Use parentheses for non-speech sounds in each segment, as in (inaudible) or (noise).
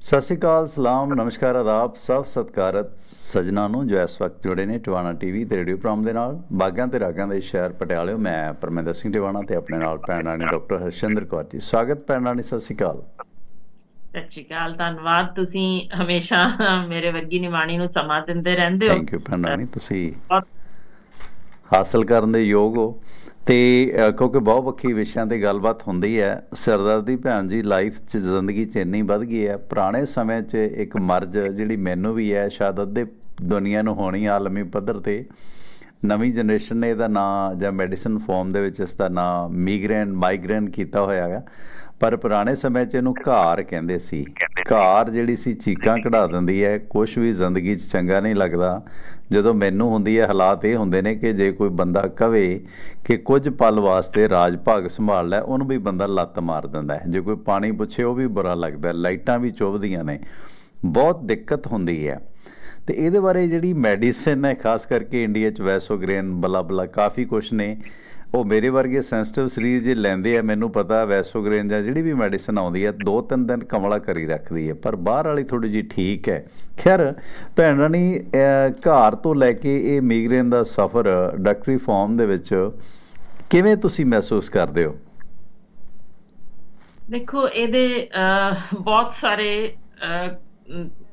ਸਤਿ ਸ਼੍ਰੀ ਅਕਾਲ ਸਲਾਮ ਨਮਸਕਾਰ ਆਦਾਬ ਸਭ ਸਤਿਕਾਰਤ ਸਜਣਾ ਨੂੰ। ਜੋ ਇਸ ਵਕਤ ਜੁੜੇ ਨੇ ਟਿਵਾਣਾ ਟੀਵੀ ਤੇ ਰੇਡੀਓ ਪ੍ਰੋਗਰਾਮ ਦੇ ਨਾਲ। ਬਾਗਾਂ ਤੇ ਰਾਗਾਂ ਦੇ ਸ਼ਹਿਰ ਪਟਿਆਲੇ ਮੈਂ ਪਰਮੇਂਦਰ ਸਿੰਘ ਟਿਵਾਣਾ ਤੇ ਆਪਣੇ ਨਾਲ ਭੈਣ ਰਾਣੀ ਡਾਕਟਰ ਹਰਸ਼ਿੰਦਰ ਕੌਰ ਜੀ। ਸਵਾਗਤ ਭੈਣ ਰਾਣੀ ਸਤਿ ਸ਼੍ਰੀ ਅਕਾਲ। ਸਤਿ ਸ਼੍ਰੀ ਅਕਾਲ ਧੰਨਵਾਦ। ਤੁਸੀਂ ਹਮੇਸ਼ਾ ਮੇਰੇ ਵਰਗੀ ਨਿਵਾਣੀ ਨੂੰ ਸਮਾਂ ਦਿੰਦੇ ਰਹਿੰਦੇ ਹੋ। ਥੈਂਕ ਯੂ ਭੈਣ ਰਾਣੀ ਤੁਸੀਂ ਹਾਸਲ ਕਰਨ ਦੇ ਯੋਗ ਹੋ। ਤੇ ਕਿਉਂਕਿ ਬਹੁਤ ਵੱਖਰੀ ਵਿਸ਼ਿਆਂ ਤੇ ਗੱਲਬਾਤ ਹੁੰਦੀ ਹੈ, ਸਰਦਾਰਦੀ ਭੈਣ ਜੀ ਲਾਈਫ 'ਚ ਜ਼ਿੰਦਗੀ 'ਚ ਇੰਨੀ ਵੱਧ ਗਈ ਹੈ, ਪੁਰਾਣੇ ਸਮੇਂ 'ਚ ਇੱਕ ਮਰਜ਼ ਜਿਹੜੀ ਮੈਨੂੰ ਵੀ ਹੈ, ਸ਼ਾਇਦ ਅੱਧੇ ਦੁਨੀਆ ਨੂੰ ਹੋਣੀ ਆਲਮੀ ਪੱਧਰ ਤੇ, ਨਵੀਂ ਜਨਰੇਸ਼ਨ ਨੇ ਇਹਦਾ ਨਾਂ ਜਾਂ ਮੈਡੀਸਨ ਫਾਰਮ ਦੇ ਵਿੱਚ ਇਸ ਦਾ ਨਾਂ ਮੀਗ੍ਰੇਨ ਮਾਈਗ੍ਰੇਨ ਕੀਤਾ ਹੋਇਆ ਹੈ ਪਰ ਪੁਰਾਣੇ ਸਮੇਂ 'ਚ ਇਹਨੂੰ ਘਾਰ ਕਹਿੰਦੇ ਸੀ। ਘਾਰ ਜਿਹੜੀ ਸੀ ਚੀਕਾਂ ਕਢਾ ਦਿੰਦੀ ਹੈ। ਕੁਝ ਵੀ ਜ਼ਿੰਦਗੀ 'ਚ ਚੰਗਾ ਨਹੀਂ ਲੱਗਦਾ। ਜਦੋਂ ਮੈਨੂੰ ਹੁੰਦੀ ਹੈ ਹਾਲਾਤ ਇਹ ਹੁੰਦੇ ਨੇ ਕਿ ਜੇ ਕੋਈ ਬੰਦਾ ਕਵੇ ਕਿ ਕੁਝ ਪਲ ਵਾਸਤੇ ਰਾਜ ਭਾਗ ਸੰਭਾਲ ਲੈ ਉਹਨੂੰ ਵੀ ਬੰਦਾ ਲੱਤ ਮਾਰ ਦਿੰਦਾ ਹੈ। ਜੇ ਕੋਈ ਪਾਣੀ ਪੁੱਛੇ ਉਹ ਵੀ ਬੁਰਾ ਲੱਗਦਾ ਲਾਈਟਾਂ ਵੀ ਚੁੱਭਦੀਆਂ ਨੇ। ਬਹੁਤ ਦਿੱਕਤ ਹੁੰਦੀ ਹੈ। ਤੇ ਇਹਦੇ ਬਾਰੇ ਜਿਹੜੀ ਮੈਡੀਸਿਨ ਹੈ ਖਾਸ ਕਰਕੇ ਇੰਡੀਆ ਚ ਵੈਸੋਗ੍ਰੇਨ ਬਲਾ ਬਲਾ ਕਾਫੀ ਕੁਛ ਨੇ। ਉਹ ਮੇਰੇ ਵਰਗੇ ਸੈਂਸਿਟਿਵ ਸਰੀਰ ਜੇ ਲੈਂਦੇ ਆ ਮੈਨੂੰ ਪਤਾ ਵੈਸੋਗ੍ਰੇਨ ਜਾਂ ਜਿਹੜੀ ਵੀ ਮੈਡੀਸਿਨ ਆਉਂਦੀ ਹੈ ਦੋ ਤਿੰਨ ਦਿਨ ਕਮਲਾ ਕਰੀ ਰੱਖਦੀ ਹੈ ਪਰ ਬਾਹਰ ਵਾਲੀ ਥੋੜੀ ਜੀ ਠੀਕ ਹੈ ਖੈਰ ਭੈਣ ਰਾਣੀ ਘਰ ਤੋਂ ਲੈ ਕੇ ਇਹ ਮੀਗਰੇਨ ਦਾ ਸਫ਼ਰ ਡਾਕਟਰੀ ਫਾਰਮ ਦੇ ਵਿੱਚ ਕਿਵੇਂ ਤੁਸੀਂ ਮਹਿਸੂਸ ਕਰਦੇ ਹੋ ਦੇਖੋ ਇਹਦੇ ਬਹੁਤ ਸਾਰੇ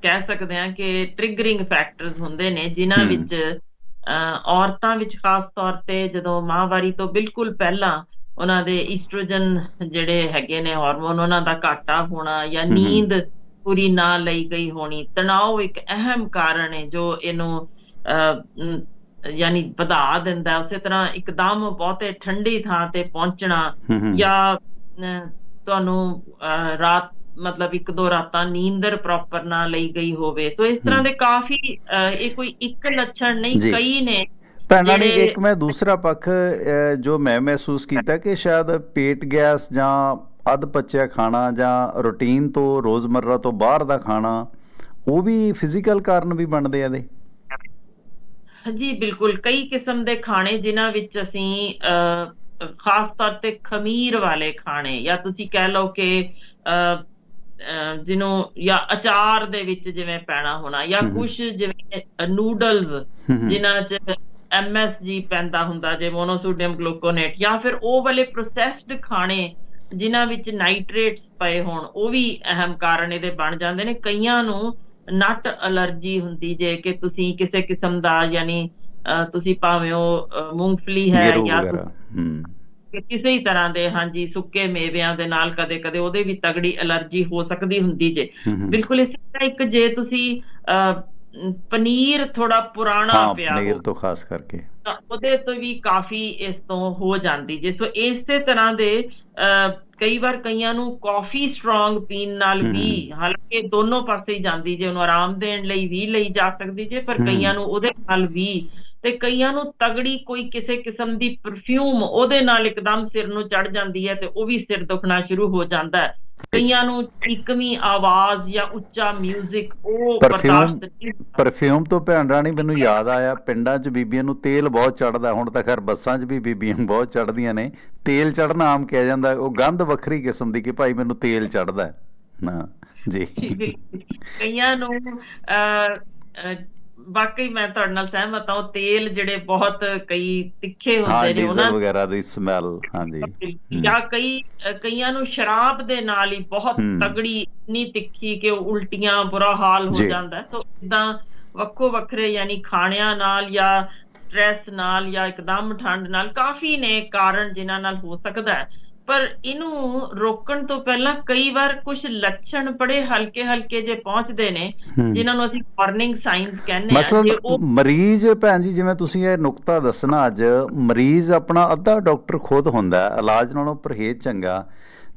ਕਹਿ ਸਕਦੇ ਹਾਂ ਕਿ ਟ੍ਰਿਗਰਿੰਗ ਫੈਕਟਰਸ ਹੁੰਦੇ ਨੇ ਜਿਨ੍ਹਾਂ। ਵਿੱਚ ਔਰਤਾਂ ਵਿੱਚ ਖਾਸ ਤੌਰ ਤੇ ਜਦੋਂ ਮਾਹਵਾਰੀ ਤੋਂ ਬਿਲਕੁਲ ਪਹਿਲਾਂ ਉਹਨਾਂ ਦੇ ਈਸਟ੍ਰੋਜਨ ਜਿਹੜੇ ਹੈਗੇ ਨੇ ਹਾਰਮੋਨ ਉਹਨਾਂ ਦਾ ਘਾਟਾ ਹੋਣਾ ਜਾਂ। ਨੀਂਦ ਪੂਰੀ ਨਾ ਲਈ ਗਈ ਹੋਣੀ ਤਣਾਅ ਇੱਕ ਅਹਿਮ ਕਾਰਨ ਹੈ ਜੋ ਇਹਨੂੰ ਅਹ, ਯਾਨੀ ਵਧਾ ਦਿੰਦਾ। ਉਸੇ ਤਰ੍ਹਾਂ ਇੱਕਦਮ ਬਹੁਤੇ ਠੰਡੀ ਥਾਂ ਤੇ ਪਹੁੰਚਣਾ। ਜਾਂ ਅਹ, ਤੁਹਾਨੂੰ ਅਹ, ਰਾਤ ਮਤਲਬ ਇੱਕ ਦੋ ਰਾਤਾਂ ਨੀਂਦਰ ਪ੍ਰੋਪਰ ਨਾ ਲਈ ਗਈ ਹੋਵੇ। ਤਾਂ ਇਸ ਤਰ੍ਹਾਂ। ਦੇ ਕਾਫੀ ਇਹ ਕੋਈ ਇੱਕ ਲੱਛਣ ਨਹੀਂ। ਕਈ ਨੇ। ਭੈਣਾਂ ਨੇ ਇੱਕ ਮੈਂ ਦੂਸਰਾ ਪੱਖ ਜੋ ਮੈਂ ਮਹਿਸੂਸ ਕੀਤਾ ਕਿ ਸ਼ਾਇਦ ਪੇਟ ਗੈਸ ਜਾਂ ਅੱਧ ਪਚਿਆ ਖਾਣਾ ਜਾਂ ਰੂਟੀਨ ਤੋਂ ਰੋਜ਼ਮਰਰਾ ਤੋਂ ਬਾਹਰ ਦਾ ਖਾਣਾ ਉਹ ਵੀ ਫਿਜ਼ੀਕਲ ਕਾਰਨ ਵੀ ਬਣਦੇ ਆ ਦੇ ਜੀ ਬਿਲਕੁਲ। ਕਈ ਕਿਸਮ ਦੇ ਖਾਣੇ ਜਿਨ੍ਹਾਂ ਵਿੱਚ ਅਸੀਂ ਖਾਸ ਤੌਰ ਤੇ ਖਮੀਰ ਵਾਲੇ ਖਾਣੇ ਜਾਂ ਤੁਸੀਂ ਕਹਿ ਲਓ ਕਿ ਜਿਹਨੂੰ ਜਾਂ ਅਚਾਰ ਦੇ ਵਿੱਚ ਜਿਵੇਂ ਪੈਣਾ ਹੋਣਾ ਜਾਂ। ਕੁਝ ਜਿਵੇਂ ਨੂਡਲਸ। ਜਿਨ੍ਹਾਂ 'ਚ ਐਮਐਸਜੀ ਪੈਂਦਾ ਹੁੰਦਾ ਜੇ ਮੋਨੋਸੋਡੀਅਮ ਗਲੂਕੋਨੇਟ ਜਾਂ ਫਿਰ ਉਹ ਵਾਲੇ ਪ੍ਰੋਸੈਸਡ ਖਾਣੇ ਜਿਨ੍ਹਾਂ ਵਿੱਚ ਨਾਈਟ੍ਰੇਟਸ ਪਏ ਹੋਣ ਉਹ ਵੀ ਅਹਿਮ ਕਾਰਨ ਇਹਦੇ ਬਣ ਜਾਂਦੇ ਨੇ ਕਈਆਂ ਨੂੰ ਨਟ ਅਲਰਜੀ ਹੁੰਦੀ ਜੇ ਕਿ ਤੁਸੀਂ ਕਿਸੇ ਕਿਸਮ ਦਾ ਯਾਨੀ ਤੁਸੀਂ ਭਾਵੇਂ ਉਹ ਮੂੰਗਫਲੀ ਹੈ ਜਾਂ ਹੂੰ ਕਿਸੇ ਹੀ ਤਰ੍ਹਾਂ ਦੇ ਹਾਂਜੀ ਸੁੱਕੇ ਮੇਵਿਆਂ ਦੇ ਨਾਲ ਕਦੇ-ਕਦੇ ਉਹਦੇ ਵੀ ਤਗੜੀ ਅਲਰਜੀ ਹੋ ਸਕਦੀ ਹੁੰਦੀ ਜੇ। ਬਿਲਕੁਲ ਇਸੇ ਤਰ੍ਹਾਂ ਇੱਕ ਜੇ ਤੁਸੀਂ ਪਨੀਰ ਥੋੜਾ ਪੁਰਾਣਾ ਪਿਆ ਪਨੀਰ ਤੋਂ ਖਾਸ ਕਰਕੇ ਉਹਦੇ ਤੋਂ ਵੀ ਕਾਫੀ ਇਸ ਤੋਂ ਹੋ ਜਾਂਦੀ ਜੇ ਸੋ ਇਸੇ ਤਰ੍ਹਾਂ ਦੇ ਕਈ ਵਾਰ ਕਈਆਂ ਨੂੰ ਕਾਫੀ ਸਟਰੋਂਗ ਪੀਣ ਨਾਲ। ਵੀ ਹਾਲਾਂਕਿ ਦੋਨੋਂ ਪਾਸੇ ਹੀ ਜਾਂਦੀ ਜੇ ਉਹਨੂੰ ਆਰਾਮ ਦੇਣ ਲਈ ਵੀ ਲਈ ਜਾ ਸਕਦੀ ਜੇ ਪਰ। ਕਈਆਂ ਨੂੰ ਉਹਦੇ ਨਾਲ ਵੀ ਤੇ ਕਈਆਂ ਨੂੰ ਤਗੜੀ ਕੋਈ ਕਿਸੇ ਕਿਸਮ ਦੀ ਪਰਫਿਊਮ ਉਹਦੇ ਨਾਲ ਇੱਕਦਮ ਸਿਰ ਨੂੰ ਚੜ ਜਾਂਦੀ ਹੈ ਤੇ ਉਹ ਵੀ ਸਿਰ ਦੁਖਣਾ ਸ਼ੁਰੂ ਹੋ ਜਾਂਦਾ ਹੈ। ਕਈਆਂ ਨੂੰ ਚੀਕਵੀਂ ਆਵਾਜ਼ ਜਾਂ ਉੱਚਾ 뮤직 ਉਹ ਬਰਦਾਸ਼ਤ ਨਹੀਂ। ਪਰਫਿਊਮ ਤੋਂ ਭੈਣ ਰਾਣੀ ਮੈਨੂੰ ਯਾਦ ਆਇਆ ਪਿੰਡਾਂ 'ਚ ਬੀਬੀਆਂ ਨੂੰ ਤੇਲ ਬਹੁਤ ਚੜਦਾ ਹੁਣ ਤਾਂ ਖੈਰ ਬੱਸਾਂ 'ਚ ਵੀ ਬੀਬੀਆਂ ਬਹੁਤ ਚੜਦੀਆਂ ਨੇ। ਤੇਲ ਚੜਨਾ ਆਮ ਕਿਹਾ ਜਾਂਦਾ ਉਹ ਗੰਧ ਵੱਖਰੀ ਕਿਸਮ ਦੀ ਕਿ ਭਾਈ ਮੈਨੂੰ ਤੇਲ ਚੜਦਾ ਹਾਂ। ਜੀ। (laughs) ਕਈਆਂ ਨੂੰ ਵਾਕਈ ਮੈਂ ਤੁਹਾਡੇ ਨਾਲ ਸਹਿਮਤ ਹਾਂ ਉਹ ਤੇਲ ਜਿਹੜੇ ਬਹੁਤ ਕਈ ਤਿੱਖੇ ਹੁੰਦੇ ਨੇ ਉਹਨਾਂ ਵਗੈਰਾ ਦੀ ਸਮੈਲ ਹਾਂਜੀ ਜਾਂ ਕਈ ਕਈਆਂ ਨੂੰ ਸ਼ਰਾਬ ਦੇ ਨਾਲ ਹੀ ਬਹੁਤ। ਤਗੜੀ ਇੰਨੀ ਤਿੱਖੀ ਕਿ ਉਹ ਉਲਟੀਆਂ ਬੁਰਾ ਹਾਲ ਹੋ। ਜਾਂਦਾ ਹੈ ਸੋ ਇਦਾਂ ਵੱਖੋ ਵੱਖਰੇ ਯਾਨੀ ਖਾਣਿਆਂ ਨਾਲ ਜਾਂ ਸਟ੍ਰੈਸ ਨਾਲ ਜਾਂ ਇੱਕਦਮ ਠੰਡ ਨਾਲ ਕਾਫੀ ਨੇ ਕਾਰਨ ਜਿਨ੍ਹਾਂ ਨਾਲ ਹੋ ਸਕਦਾ ਹੈ ਪਰ ਇਹਨੂੰ ਰੋਕਣ ਤੋਂ ਪਹਿਲਾਂ ਕਈ ਵਾਰ ਕੁਝ ਲੱਛਣ ਬੜੇ ਹਲਕੇ ਹਲਕੇ ਜੇ ਪਹੁੰਚਦੇ ਨੇ। ਜਿਨ੍ਹਾਂ ਨੂੰ ਅਸੀਂ ਵਾਰਨਿੰਗ ਸਾਈਨਸ ਕਹਿੰਦੇ ਆ ਜੇ ਉਹ ਮਰੀਜ਼ ਭੈਣ ਜੀ ਜਿਵੇਂ ਤੁਸੀਂ ਇਹ ਨੁਕਤਾ ਦੱਸਣਾ ਅੱਜ ਮਰੀਜ਼ ਆਪਣਾ ਅੱਧਾ ਡਾਕਟਰ ਖੁਦ ਹੁੰਦਾ ਇਲਾਜ ਨਾਲੋਂ ਪਰਹੇਜ਼ ਚੰਗਾ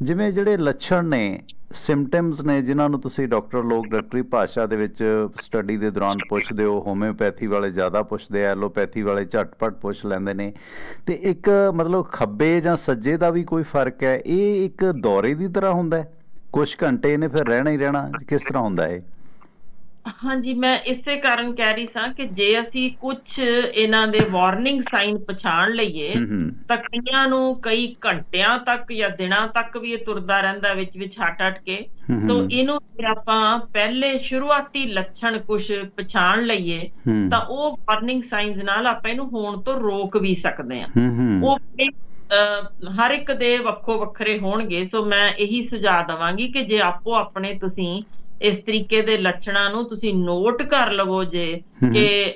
ਜਿਵੇਂ ਜਿਹੜੇ ਲੱਛਣ ਨੇ ਸਿੰਪਟਮਸ ਨੇ, ਜਿਨ੍ਹਾਂ ਨੂੰ ਤੁਸੀਂ ਡਾਕਟਰ ਲੋਕ ਡਾਕਟਰੀ ਭਾਸ਼ਾ ਦੇ ਵਿੱਚ ਸਟੱਡੀ ਦੇ ਦੌਰਾਨ ਪੁੱਛਦੇ ਹੋ ਹੋਮਿਓਪੈਥੀ ਵਾਲੇ ਜ਼ਿਆਦਾ ਪੁੱਛਦੇ ਆ ਐਲੋਪੈਥੀ ਵਾਲੇ ਝਟਪਟ ਪੁੱਛ ਲੈਂਦੇ ਨੇ। ਤੇ ਇੱਕ ਮਤਲਬ ਖੱਬੇ ਜਾਂ ਸੱਜੇ ਦਾ ਵੀ ਕੋਈ ਫ਼ਰਕ ਹੈ, ਇਹ ਇੱਕ ਦੌਰੇ ਦੀ ਤਰ੍ਹਾਂ ਹੁੰਦਾ ਹੈ। ਕੁਝ ਘੰਟੇ ਇਹਨੇ ਫਿਰ ਰਹਿਣਾ ਹੀ ਰਹਿਣਾ, ਕਿਸ ਤਰ੍ਹਾਂ ਹੁੰਦਾ ਹੈ ਹਾਂਜੀ ਮੈਂ ਇਸੇ ਕਾਰਨ ਕਹਿ ਰਹੀ ਸਾਂ ਕਿ ਜੇ ਅਸੀਂ ਕੁਝ ਇਹਨਾਂ ਦੇ ਵਾਰਨਿੰਗ ਸਾਈਨ ਪਛਾਣ ਲਈਏ ਤਾਂ ਕਈਆਂ ਨੂੰ ਕਈ ਘੰਟਿਆਂ ਤੱਕ ਜਾਂ ਦਿਨਾਂ ਤੱਕ ਵੀ ਇਹ ਤੁਰਦਾ ਰਹਿੰਦਾ ਵਿੱਚ ਵਿੱਚ ਹਟ ਹਟ ਕੇ। ਤੋ ਇਹਨੂੰ ਫਿਰ ਆਪਾਂ ਪਹਿਲੇ ਸ਼ੁਰੂਆਤੀ ਲੱਛਣ ਕੁਝ ਪਛਾਣ ਲਈਏ ਤਾਂ ਉਹ ਵਾਰਨਿੰਗ ਸਾਈਨਸ ਨਾਲ ਆਪਾਂ ਇਹਨੂੰ ਹੋਣ ਤੋਂ ਰੋਕ ਵੀ ਸਕਦੇ ਹਾਂ। ਉਹ ਹਰ ਇੱਕ ਦੇ ਵੱਖੋ ਵੱਖਰੇ ਹੋਣਗੇ ਸੋ ਮੈਂ ਇਹੀ ਸੁਝਾਅ ਦਵਾਂਗੀ ਕਿ ਜੇ ਆਪੋ ਆਪਣੇ ਤੁਸੀਂ ਇਸ ਤਰੀਕੇ ਦੇ ਲੱਛਣਾਂ ਨੂੰ ਤੁਸੀਂ ਨੋਟ ਕਰ ਲਵੋ ਜੇ। ਕਿ